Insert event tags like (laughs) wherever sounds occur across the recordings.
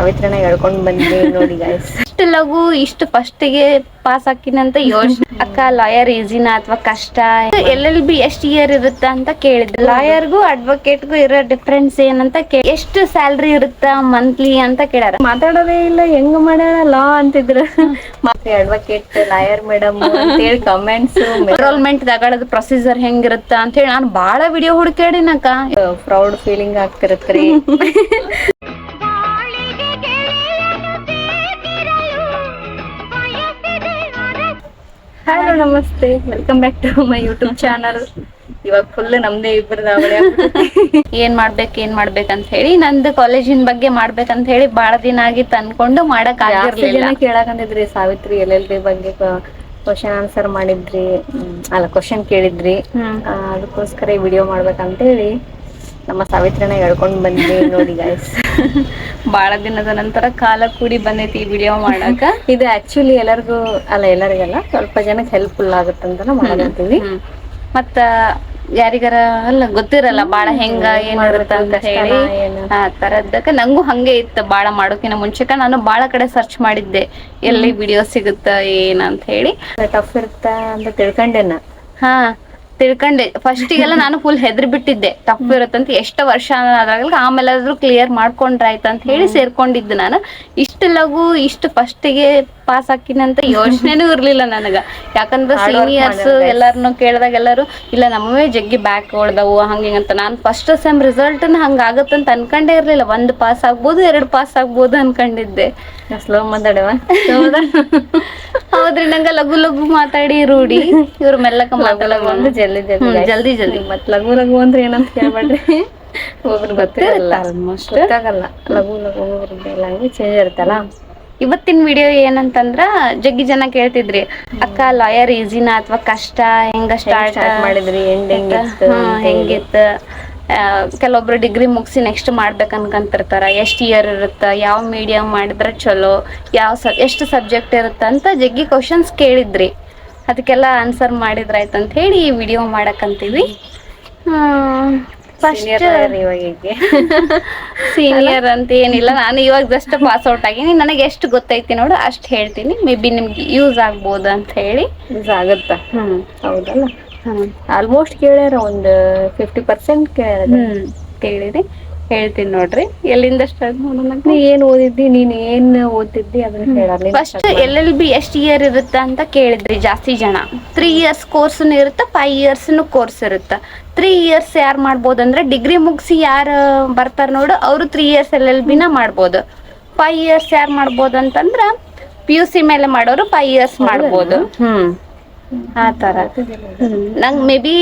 ಸಾವಿತ್ರಿನ ಹೇಳ್ಕೊಂಡ್ ಬಂದ್ವಿ ನೋಡಿ ಗಾಯ್ಸ್ ಇಷ್ಟು ಲಘು ಇಷ್ಟು ಫಸ್ಟಿಗೆ ಪಾಸ್ ಹಾಕಿನಂತ ಯೋಚನೆ. ಅಕ್ಕ ಲಾಯರ್ ಈಸಿನ ಅಥವಾ ಕಷ್ಟ? ಎಲ್ ಎಲ್ ಬಿ ಎಷ್ಟು ಇಯರ್ ಇರುತ್ತ ಅಂತ ಕೇಳಿದ್ರು ಲಾಯರ್ಗೂ ಅಡ್ವೊಕೇಟ್ಗೂ ಇರೋ ಡಿಫ್ರೆನ್ಸ್ ಏನಂತ ಕೇಳಿ. ಎಷ್ಟು ಸ್ಯಾಲ್ರಿ ಇರುತ್ತ ಮಂತ್ಲಿ ಅಂತ ಕೇಳ್ಯಾರ ಮಾತಾಡೋದೇ ಇಲ್ಲ ಹೆಂಗ್ ಮಾಡ್ಯಾರ ಲಾ ಅಂತಿದ್ರು. ಮತ್ತೆ ಅಡ್ವೊಕೇಟ್ ಲಾಯರ್ ಮೇಡಮ್ ಅಂತೇಳಿ ಕಮೆಂಟ್ಸ್ ಎನ್ರೋಲ್ಮೆಂಟ್ ತಗೊಳ್ಳೋದು ಪ್ರೊಸೀಜರ್ ಹೆಂಗಿರುತ್ತ ಅಂತ ಹೇಳಿ ನಾನು ಬಾಳ ವಿಡಿಯೋ ಹುಡುಕಾಡಿನಕ್ಕ ಪ್ರೌಡ್ ಫೀಲಿಂಗ್ ಆಗ್ತಿರತ್ರಿ. ಹಲೋ ನಮಸ್ತೆ welcome back to my YouTube channel ಇವಾಗ ಫುಲ್ ನಮ್ದೇ ಇಬ್ಬರದ ಏನ್ ಮಾಡ್ಬೇಕು ಏನ್ ಮಾಡ್ಬೇಕಂತ ಹೇಳಿ ನಂದು ಕಾಲೇಜಿನ ಬಗ್ಗೆ ಮಾಡ್ಬೇಕಂತ ಹೇಳಿ ಬಹಳ ದಿನ ಆಗಿತ್ತು ಅನ್ಕೊಂಡು ಮಾಡಕ್ ಆಗಿರ್ಲಿಲ್ಲ ಕೇಳಕಂದಿದ್ರಿ ಸಾವಿತ್ರಿ ಎಲ್ ಎಲ್ ಬಿ ಬಗ್ಗೆ ಕ್ವಶನ್ ಆನ್ಸರ್ ಮಾಡಿದ್ರಿ ಅಲ್ಲ ಕ್ವಶನ್ ಕೇಳಿದ್ರಿ. ಅದಕ್ಕೋಸ್ಕರ ಈ ವಿಡಿಯೋ ಮಾಡ್ಬೇಕಂತೇಳಿ ನಮ್ಮ ಸಾವಿತ್ರಿನ ಹೇಳ್ಕೊಂಡ್ ಬಂದ್ವಿ ನೋಡಿ ಗಾಯ್ಸ್ (laughs) ಬಾಳ ದಿನದ ನಂತರ ಕಾಲ ಕೂಡಿ ಬಂದೈತಿ ಈ ವಿಡಿಯೋ ಮಾಡಾಕ. (laughs) ಇದು ಆಕ್ಚುಲಿ ಎಲ್ಲರಿಗೂ ಅಲ್ಲ ಎಲ್ಲರಿಗಲ್ಲ ಸ್ವಲ್ಪ ಜನಕ್ಕೆ ಹೆಲ್ಪ್ಫುಲ್ ಆಗುತ್ತಂತ ಮಾಡಕಂತೀವಿ ಹ್ಮ್. ಮತ್ತ ಯಾರಿಗಾರ ಅಲ್ಲ ಗೊತ್ತಿರಲ್ಲ ಬಾಳ ಹೆಂಗ ಏನಿರುತ್ತ ಅಂತ ಹೇಳಿ? ಆ ತರದ್ದಕ್ಕ ನಂಗೂ ಹಂಗೆ ಇತ್ತು ಬಾಳ ಮಾಡೋಕಿನ ಮುಂಚೆಕ. ನಾನು ಬಾಳ ಕಡೆ ಸರ್ಚ್ ಮಾಡಿದ್ದೆ ಎಲ್ಲಿ ವಿಡಿಯೋ ಸಿಗುತ್ತ ಏನಂತ ಹೇಳಿ. ಟಫ್ ಇರುತ್ತ ಅಂತ ತಿಳ್ಕೊಂಡೆನ. ಹಾ. ತಿಳ್ಕೊಂಡೆ. ಫಸ್ಟಿಗೆಲ್ಲ ನಾನು ಫುಲ್ ಹೆದ್ರಿ ಬಿಟ್ಟಿದ್ದೆ. ತಪ್ಪು ಇರುತ್ತಂತ ಎಷ್ಟು ವರ್ಷ ಅದ್ರಾಗಲ್ಲ ಆಮೇಲೆ ಆದ್ರೂ ಕ್ಲಿಯರ್ ಮಾಡ್ಕೊಂಡ್ರಾಯ್ತು ಅಂತ ಹೇಳಿ ಸೇರ್ಕೊಂಡಿದ್ದೆ ನಾನು. ಇಷ್ಟು ಲಘು ಇಷ್ಟು ಫಸ್ಟಿಗೆ ಪಾಸ್ ಹಾಕಿನಂತ ಯೋಚನೆನೂ ಇರ್ಲಿಲ್ಲ ನನಗ. ಯಾಕಂದ್ರೆ ಸೀನಿಯರ್ಸ್ ಮಾಡಿದ್ರೆ ಎಲ್ಲಾರನು ಕೇಳಿದಾಗ ಎಲ್ಲರೂ ಇಲ್ಲ ನಮ್ಮವೇ ಜಗ್ಗಿ ಬ್ಯಾಕ್ ಹೊಡೆದವು ಹಂಗೆ ಅಂತ. ನಾನು ಫಸ್ಟ್ ಸೆಮ್ ರಿಸಲ್ಟ್ ಹಂಗ ಆಗತ್ತಂತ ಅನ್ಕೊಂಡೇ ಇರ್ಲಿಲ್ಲ. ಒಂದ್ ಪಾಸ್ ಆಗ್ಬೋದು ಎರಡು ಪಾಸ್ ಆಗ್ಬೋದು ಅನ್ಕೊಂಡಿದ್ದೆ. ಸ್ಲೋ ಮಾತಾಡವ? ಹೌದ್ರಿ ನಂಗ ಲಘು ಲಘು ಮಾತಾಡಿ ರೂಢಿ. ಇವ್ರ ಮೆಲ್ಲಕ ಮಾತಾಡೋದು. ಒಂದು ಜಲ್ದಿ ಜಲ್ದಿ. ಜಲ್ದಿ ಜಲ್ದಿ. ಮತ್ ಲಘು ಲಘು ಅಂದ್ರೆ ಏನಂತ ಕೇಳ್ಬೇಡ್ರಿ. ಒಬ್ರು ಗೊತ್ತಿರಲ್ಲ. ಆಲ್ಮೋಸ್ಟ್ ಗೊತ್ತಾಗಲ್ಲ. ಲಘು ಲಘು ಲ್ಯಾಂಗ್ವೇಜ್ ಚೇಂಜ್ ಇರುತ್ತಲ್ಲ. ಇವತ್ತಿನ ವಿಡಿಯೋ ಏನಂತಂದ್ರ ಜಗ್ಗಿ ಜನ ಕೇಳ್ತಿದ್ರಿ ಅಕ್ಕ ಲಾಯರ್ ಈಸಿನಾ ಅಥವಾ ಕಷ್ಟ ಹೆಂಗ ಸ್ಟಾರ್ಟ್ ಮಾಡಿದ್ರಿ? ಹೆಂಗಿತ್ತು ಕೆಲವೊಬ್ರು ಡಿಗ್ರಿ ಮುಗಿಸಿ ನೆಕ್ಸ್ಟ್ ಮಾಡ್ಬೇಕು ಅನ್ಕಂತಿರ್ತಾರ. ಎಷ್ಟು ಇಯರ್ ಇರುತ್ತ? ಯಾವ ಮೀಡಿಯಂ ಮಾಡಿದ್ರೆ ಚಲೋ? ಯಾವ ಸ ಎಷ್ಟು ಸಬ್ಜೆಕ್ಟ್ ಇರುತ್ತೆ ಅಂತ ಜಗ್ಗಿ ಕ್ವಶನ್ಸ್ ಕೇಳಿದ್ರಿ. ಅದಕ್ಕೆಲ್ಲ ಆನ್ಸರ್ ಮಾಡಿದ್ರಾಯ್ತು ಅಂತ ಹೇಳಿ ಈ ವಿಡಿಯೋ ಮಾಡಕ್ಕಂತೀವಿ ಹೀಗೆ? ಸೀನಿಯರ್ (laughs) ಅಂತ ಏನಿಲ್ಲ. ನಾನು ಇವಾಗ ಜಸ್ಟ್ ಪಾಸ್ ಔಟ್ ಆಗಿನಿ ನನಗೆ ಎಷ್ಟು ಗೊತ್ತೈತಿ ನೋಡು ಅಷ್ಟು ಹೇಳ್ತೀನಿ. ಮೇ ಬಿ ನಿಮ್ಗೆ ಯೂಸ್ ಆಗ್ಬೋದು ಅಂತ ಹೇಳಿ. ಯೂಸ್ ಆಗುತ್ತಾ? ಹ್ಮ್. ಹೌದಲ್ಲ? ಹ್ಮ್. ಆಲ್ಮೋಸ್ಟ್ ಕೇಳ್ಯಾರ ಒಂದು ಫಿಫ್ಟಿ ಪರ್ಸೆಂಟ್ ಕೇಳ್ಯಾರ. ಕೇಳಿರಿ ಹೇಳ್ತೀನಿ ನೋಡ್ರಿ. ಎಲ್ಲಿಂದ ಸ್ಟಾರ್ಟ್ ಮಾಡೋಣ ನೀ ಏನ್ ಓದಿದ್ದಿ? ನೀನ್ ಏನ್ ಓದ್ತಿದ್ದಿ? ಅದನ್ನ ಹೇಳಲ್ಲ ಫಸ್ಟ್ ಎಲ್ ಎಲ್ ಬಿ ಎಷ್ಟು ಇಯರ್ ಇರುತ್ತೆ ಅಂತ ಕೇಳಿದ್ರಿ ಜಾಸ್ತಿ ಜನ. ತ್ರೀ ಇಯರ್ಸ್ ಕೋರ್ಸ್ ಇರುತ್ತೆ ಫೈವ್ ಇಯರ್ಸ್ ಕೋರ್ಸ್ ಇರುತ್ತೆ. ತ್ರೀ ಇಯರ್ಸ್ ಯಾರು ಮಾಡ್ಬೋದು ಅಂದ್ರೆ ಡಿಗ್ರಿ ಮುಗಿಸಿ ಯಾರು ಬರ್ತಾರ ನೋಡು ಅವರು ತ್ರೀ ಇಯರ್ಸ್ ಎಲ್ ಎಲ್ ಬಿನ ಮಾಡ್ಬೋದು. ಫೈವ್ ಇಯರ್ಸ್ ಯಾರು ಮಾಡ್ಬೋದು ಅಂತಂದ್ರ ಪಿ ಯು ಸಿ ಮೇಲೆ ಮಾಡೋರು ಫೈವ್ ಇಯರ್ಸ್ ಮಾಡ್ಬೋದು. ಹ್ಮ್. ಆ ತರ. ನಂಗ್ maybe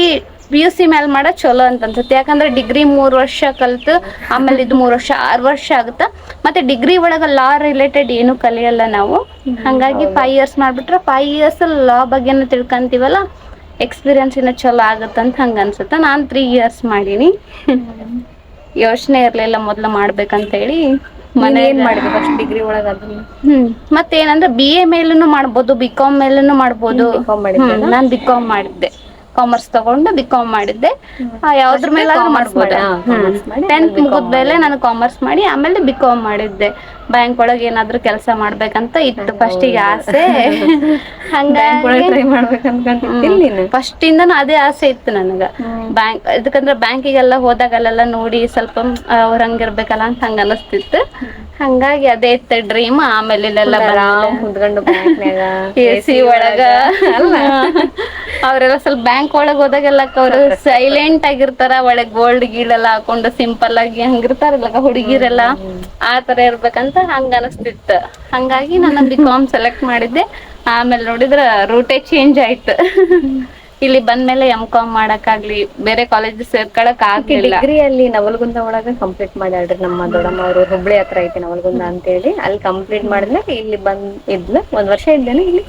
P U C ಮ್ಯಾಲ ಮಾಡ ಚಲೋ ಅಂತ ಅನ್ಸುತ್ತೆ ಯಾಕಂದ್ರೆ ಡಿಗ್ರಿ ಮೂರ್ ವರ್ಷ ಕಲ್ತು, ಆಮೇಲೆ ಇದು ಮೂರ್ ವರ್ಷ, ಆರ್ ವರ್ಷ ಆಗುತ್ತ? ಮತ್ತೆ ಡಿಗ್ರಿ ಒಳಗ ಲಾ ರಿಲೇಟೆಡ್ ಏನು ಕಲಿಯಲ್ಲ ನಾವು. ಹಂಗಾಗಿ ಫೈವ್ ಇಯರ್ಸ್ ಮಾಡ್ಬಿಟ್ರೆ ಫೈವ್ ಇಯರ್ಸ್ ಲಾ ಬಗ್ಗೆನ ತಿಳ್ಕೊಂತೀವಲ್ಲ? ಎಕ್ಸ್ಪೀರಿಯನ್ಸ್ ಇನ್ನ ಚಲೋ ಆಗತ್ತಂತ ಹಂಗ ಅನ್ಸುತ್ತೆ? ನಾನು ತ್ರೀ ಇಯರ್ಸ್ ಮಾಡೀನಿ. ಯೋಚನೆ ಇರ್ಲಿಲ್ಲ, ಮೊದ್ಲು ಮಾಡ್ಬೇಕಂತ ಹೇಳಿ. ಮನೆ ಏನ್ ಫಸ್ಟ್ ಡಿಗ್ರಿ ಒಳಗ ಅದನ್ನ. ಹ್ಮ್. ಮತ್ತೇನಂದ್ರೆ ಬಿ ಎ ಮೇಲೂ ಮಾಡ್ಬೋದು ಬಿ ಕಾಮ್ ಮೇಲೂ ಮಾಡ್ಬೋದು. ನಾನ್ ಬಿ ಕಾಮ್ ಮಾಡಿದ್ದೆ. ಕಾಮರ್ಸ್ ತಗೊಂಡು ಬಿ ಕಾಮ್ ಮಾಡಿದ್ದೆ. ಯಾವ್ದ್ರ ಮೇಲೆ ಮಾಡ್ಬೋದು. ಟೆಂತ್ ಮುಗಿದ್ಮೇಲೆ ನಾನು ಕಾಮರ್ಸ್ ಮಾಡಿ ಆಮೇಲೆ ಬಿ ಕಾಮ್ ಮಾಡಿದ್ದೆ. ಬ್ಯಾಂಕ್ ಒಳಗೆ ಏನಾದ್ರು ಕೆಲಸ ಮಾಡ್ಬೇಕಂತ ಇತ್ತು ಫಸ್ಟಿಗೆ ಆಸೆ. (laughs) ಹಂಗಾಗಿ ಟ್ರೈ ಮಾಡ್ಬೇಕು ಫಸ್ಟ್ ಇಂದ ಅದೇ ಆಸೆ ಇತ್ತು ನನಗ. ಬ್ಯಾಂಕ್ ಇದಕ್ಕಂದ್ರೆ ಬ್ಯಾಂಕಿಗೆಲ್ಲ ಹೋದಾಗಲ್ಲೆಲ್ಲ ನೋಡಿ ಸ್ವಲ್ಪ ಅವ್ರ ಹಂಗಿರ್ಬೇಕಲ್ಲ ಅಂತ ಹಂಗ ಅನಸ್ತಿತ್ತು. ಹಂಗಾಗಿ ಅದೇ ಇತ್ತು ಡ್ರೀಮ್ ಆಮೇಲೆ ಇಲ್ಲೆಲ್ಲ ಕುಂತ್ಕೊಂಡು (laughs) ಎ ಸಿ ಒಳಗ. (laughs) ಅವರೆಲ್ಲ ಸ್ವಲ್ಪ ಬ್ಯಾಂಕ್ ಒಳಗ್ ಹೋದಾಗೆಲ್ಲ ಅವ್ರು ಸೈಲೆಂಟ್ ಆಗಿರ್ತಾರ ಒಳಗ್ ಗೋಲ್ಡ್ ಗೀಲ್ಡ್ ಎಲ್ಲ ಹಾಕೊಂಡು ಸಿಂಪಲ್ ಆಗಿ ಹಂಗಿರ್ತಾರಲ್ಲ ಹುಡುಗಿರೆಲ್ಲ. ಆ ತರ ಇರ್ಬೇಕಂತ ಹಂಗ ಅನಸ್ತಿತ್ತು. ಹಂಗಾಗಿ ನಾನು ಬಿ ಕಾಮ್ ಸೆಲೆಕ್ಟ್ ಮಾಡಿದ್ದೆ. ಆಮೇಲೆ ನೋಡಿದ್ರ ರೂಟೇ ಚೇಂಜ್ ಆಯ್ತು. ಇಲ್ಲಿ ಬಂದ್ಮೇಲೆ ಎಂ ಕಾಮ್ ಮಾಡಕ್ಕಾಗ್ಲಿ ಬೇರೆ ಕಾಲೇಜ್ ಸೇರ್ಕೊಳಕ್ ಆಗ್ಲಿಲ್ಲ. ಡಿಗ್ರಿ ಅಲ್ಲಿ ನವಲಗುಂದ ಒಳಗ ಕಂಪ್ಲೀಟ್ ಮಾಡ್ಯಾಳ್ರಿ ನಮ್ಮ ದೊಡ್ಡಮ್ಮ ಅವರು ಹುಬ್ಳಿ ಹತ್ರ ಐತಿ ನವಲಗುಂದ ಅಂತೇಳಿ. ಅಲ್ಲಿ ಕಂಪ್ಲೀಟ್ ಮಾಡಿದ್ಮೇಲೆ ಇಲ್ಲಿ ಬಂದ್ ಇದ್ಲ ಒಂದ್ ವರ್ಷ ಇದ್ದೇನೆ ಇಲ್ಲಿ.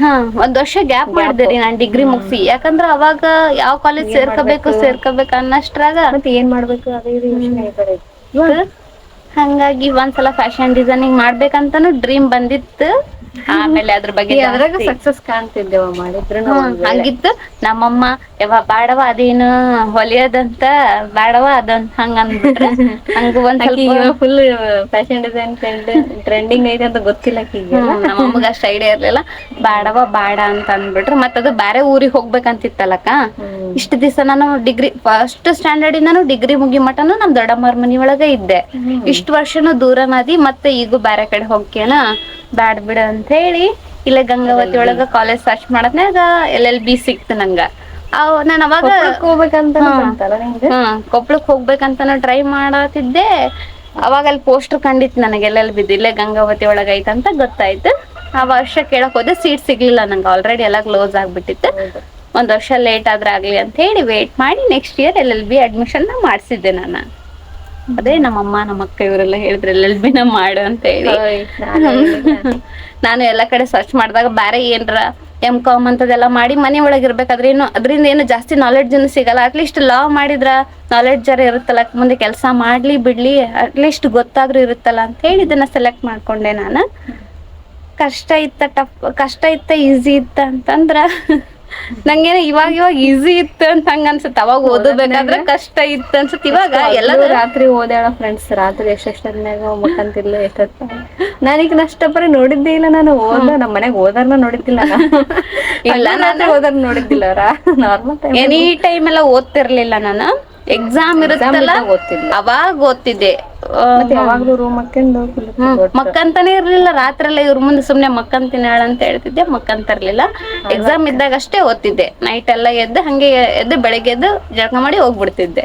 ಹಾ ಒಂದ್ ವರ್ಷ ಗ್ಯಾಪ್ ಮಾಡಿದ್ರಿ ನಾನ್ ಡಿಗ್ರಿ ಮುಗಿಸಿ. ಯಾಕಂದ್ರ ಅವಾಗ ಯಾವ ಕಾಲೇಜ್ ಸೇರ್ಕೋಬೇಕು ಸೇರ್ಕೋಬೇಕು ಅನ್ನಷ್ಟ್ರಾಗ ಮತ್ತೆ ಏನ್ ಮಾಡ್ಬೇಕು? ಅದೇ ಯೋಚನೆ ಹಂಗಾಗಿ ಒಂದ್ಸಲ ಫ್ಯಾಷನ್ ಡಿಸೈನಿಂಗ್ ಮಾಡ್ಬೇಕಂತಾನು ಡ್ರೀಮ್ ಬಂದಿತ್ತು. ಆಮೇಲೆ ಅದ್ರ ಬಗ್ಗೆ ಅದ್ರಾಗ ಸಕ್ಸಸ್ ಕಾಣ್ತಿದ್ದೇವ ಮಾಡಿದ್ರು ಹಂಗಿತ್ತು. ನಮ್ಮಮ್ಮ ಯಾವ ಬಾಡವ ಅದೇನು ಹೊಲಿಯೋದಂತ ಬಾಡವ ಅದೊಂದ್ ಹಂಗ ಅಂದ್ಬಿಟ್ರೆ ಹಂಗ ಒಂದ್ ಫುಲ್ ಫ್ಯಾಷನ್ ಡಿಸೈನ್ ಟ್ರೆಂಡಿಂಗ್ ಐತೆ ಅಂತ ಗೊತ್ತಿಲ್ಲ ನಮ್ಮಮ್ಮಗ ಅಷ್ಟ ಐಡಿಯಾ ಇರ್ಲಿಲ್ಲ. ಬಾಡವ ಬಾಡ ಅಂತ ಅಂದ್ಬಿಟ್ರು. ಮತ್ತ ಅದು ಬ್ಯಾರೆ ಊರಿಗೆ ಹೋಗ್ಬೇಕಂತಿತ್ತಲ್ಲಕ್ಕ. ಇಷ್ಟ ದಿವಸ ನಾನು ಡಿಗ್ರಿ ಫಸ್ಟ್ ಸ್ಟ್ಯಾಂಡರ್ಡ್ ಇಂದಾನು ಡಿಗ್ರಿ ಮುಗಿ ಮಟನು ನಮ್ ದೊಡ್ಡಮ್ಮರ ಮನಿ ಒಳಗ ಇದ್ದೆ. ಇಷ್ಟ ವರ್ಷನು ದೂರ ದೂರನಾದಿ ಮತ್ತೆ ಈಗ ಬ್ಯಾರೆ ಕಡೆ ಹೋಗ್ಕೇನ ಬ್ಯಾಡ್ ಬಿಡ ಅಂತ ಹೇಳಿ ಇಲ್ಲ ಗಂಗಾವತಿ ಒಳಗ ಕಾಲೇಜ್ ಸರ್ಚ್ ಮಾಡದ್ನಾಗ ಎಲ್ ಎಲ್ ಬಿ ಸಿಕ್ತು ನಂಗ. ಅವ್ ನಾನು ಅವಾಗ ಹೋಗ್ಬೇಕಂತ ಹ್ಮ್. ಕೊಪ್ಪಳಕ್ ಹೋಗ್ಬೇಕಂತ ಟ್ರೈ ಮಾಡತ್ತಿದ್ದೆ ಅವಾಗ ಅಲ್ಲಿ ಪೋಸ್ಟರ್ ಕಂಡಿತ್ತು ನನಗೆ ಎಲ್ಲೆಲ್ಲಿ ಬಿದ್ದು ಇಲ್ಲೇ ಗಂಗಾವತಿ ಒಳಗ ಐತಂತ ಗೊತ್ತಾಯ್ತು. ಆ ವರ್ಷ ಕೇಳಕ್ ಹೋದೆ ಸೀಟ್ ಸಿಗ್ಲಿಲ್ಲ ನಂಗೆ. ಆಲ್ರೆಡಿ ಎಲ್ಲ ಕ್ಲೋಸ್ ಆಗ್ಬಿಟ್ಟಿತ್ತು. ಒಂದ್ ವರ್ಷ ಲೇಟ್ ಆದ್ರೆ ಆಗ್ಲಿ ಅಂತ ಹೇಳಿ ವೇಟ್ ಮಾಡಿ next year L L B admission ಮಾಡಿಸಿದ್ದೆ ನಾನು. ಅದೇ ನಮ್ಮಮ್ಮ ನಮ್ಮ ಅಕ್ಕ ಇವರೆಲ್ಲ ಹೇಳಿದ್ರೆ ಎಲ್ ಎಲ್ ಮಾಡು ಅಂತ ಹೇಳಿ. ನಾನು ಎಲ್ಲಾ ಕಡೆ ಸರ್ಚ್ ಮಾಡಿದಾಗ ಬೇರೆ ಏನ್ರ ಎಂ ಕಾಮ್ ಅಂತದೆಲ್ಲ ಮಾಡಿ ಮನೆ ಒಳಗೆ ಇರ್ಬೇಕಾದ್ರೆ ಏನು ಅದರಿಂದ ಏನು ಜಾಸ್ತಿ ನಾಲೆಡ್ಜ್ ಸಿಗಲ್ಲ. ಅಟ್ಲೀಸ್ಟ್ ಲಾ ಮಾಡಿದ್ರ ನಾಲೆಡ್ಜ್ ಜರ ಇರುತ್ತಲ್ಲ. ಮುಂದೆ ಕೆಲಸ ಮಾಡ್ಲಿ ಬಿಡ್ಲಿ. ಅಟ್ಲೀಸ್ಟ್ ಗೊತ್ತಾದ್ರೂ ಇರುತ್ತಲ್ಲ ಅಂತ ಹೇಳಿ ಇದನ್ನ ಸೆಲೆಕ್ಟ್ ಮಾಡ್ಕೊಂಡೆ ನಾನು. ಕಷ್ಟ ಇತ್ತ ಟಫ್ ಕಷ್ಟ ಇತ್ತ ಈಸಿ ಇತ್ತ ಅಂತಂದ್ರ ನಂಗೇನ ಇವಾಗ ಇವಾಗ ಈಸಿ ಇತ್ತು ಅಂತ ಹಂಗ ಅನ್ಸುತ್ತೆ. ಅವಾಗ ಓದಬೇಕಾದ್ರೆ ಕಷ್ಟ ಇತ್ತು ಅನ್ಸುತ್ತೆ. ಇವಾಗ ಎಲ್ಲ ರಾತ್ರಿ ಓದಾಳ ಫ್ರೆಂಡ್ಸ್ ರಾತ್ರಿ ಎಷ್ಟೆಷ್ಟನ್ಯಾಗ ಮಕ್ಕಂತಿಲ್ಲ ಎಷ್ಟೊತ್ತ ನಾನೀಗ ನಷ್ಟಪರಿ ನೋಡಿದ್ದೇ ಇಲ್ಲ ನಾನು. ಓದ ನಮ್ಮ ಮನೆಗೆ ಓದಾರ್ನ ನೋಡಿದ್ದಿಲ್ಲ (laughs) ಇಲ್ಲ ನಾನು ಓದಾರ್ ನೋಡಿದ್ದಿಲ್ಲ ನಾರ್ಮಲ್ ಎನಿ ಟೈಮ್ ಎಲ್ಲ ಓದ್ತಿರ್ಲಿಲ್ಲ ನಾನು. ಎಕ್ಸಾಮ್ ಇರುತ್ತಲ್ಲ ಓದ್ತಿದ್ದೆ ಅವಾಗ ಓದ್ತಿದ್ದೆ. ಯಾವಾಗ್ಲೂ ರೂಮ್ ಮಕ್ಕಂತಾನೆ ಇರ್ಲಿಲ್ಲ ರಾತ್ರಿ ಎಲ್ಲ ಇವ್ರ ಮುಂದೆ ಸುಮ್ನೆ ಮಕ್ಕಂತಿನಾಳ ಅಂತ ಹೇಳ್ತಿದ್ದೆ ಮಕ್ಕಂತ ಇರ್ಲಿಲ್ಲ. ಎಕ್ಸಾಮ್ ಇದ್ದಾಗ ಅಷ್ಟೇ ಓದ್ತಿದ್ದೆ. ನೈಟ್ ಎಲ್ಲ ಎದ್ದು ಹಂಗೆ ಎದ್ದು ಬೆಳಗ್ಗೆ ಎದ್ದು ಜಳಕ ಮಾಡಿ ಹೋಗ್ಬಿಡ್ತಿದ್ದೆ.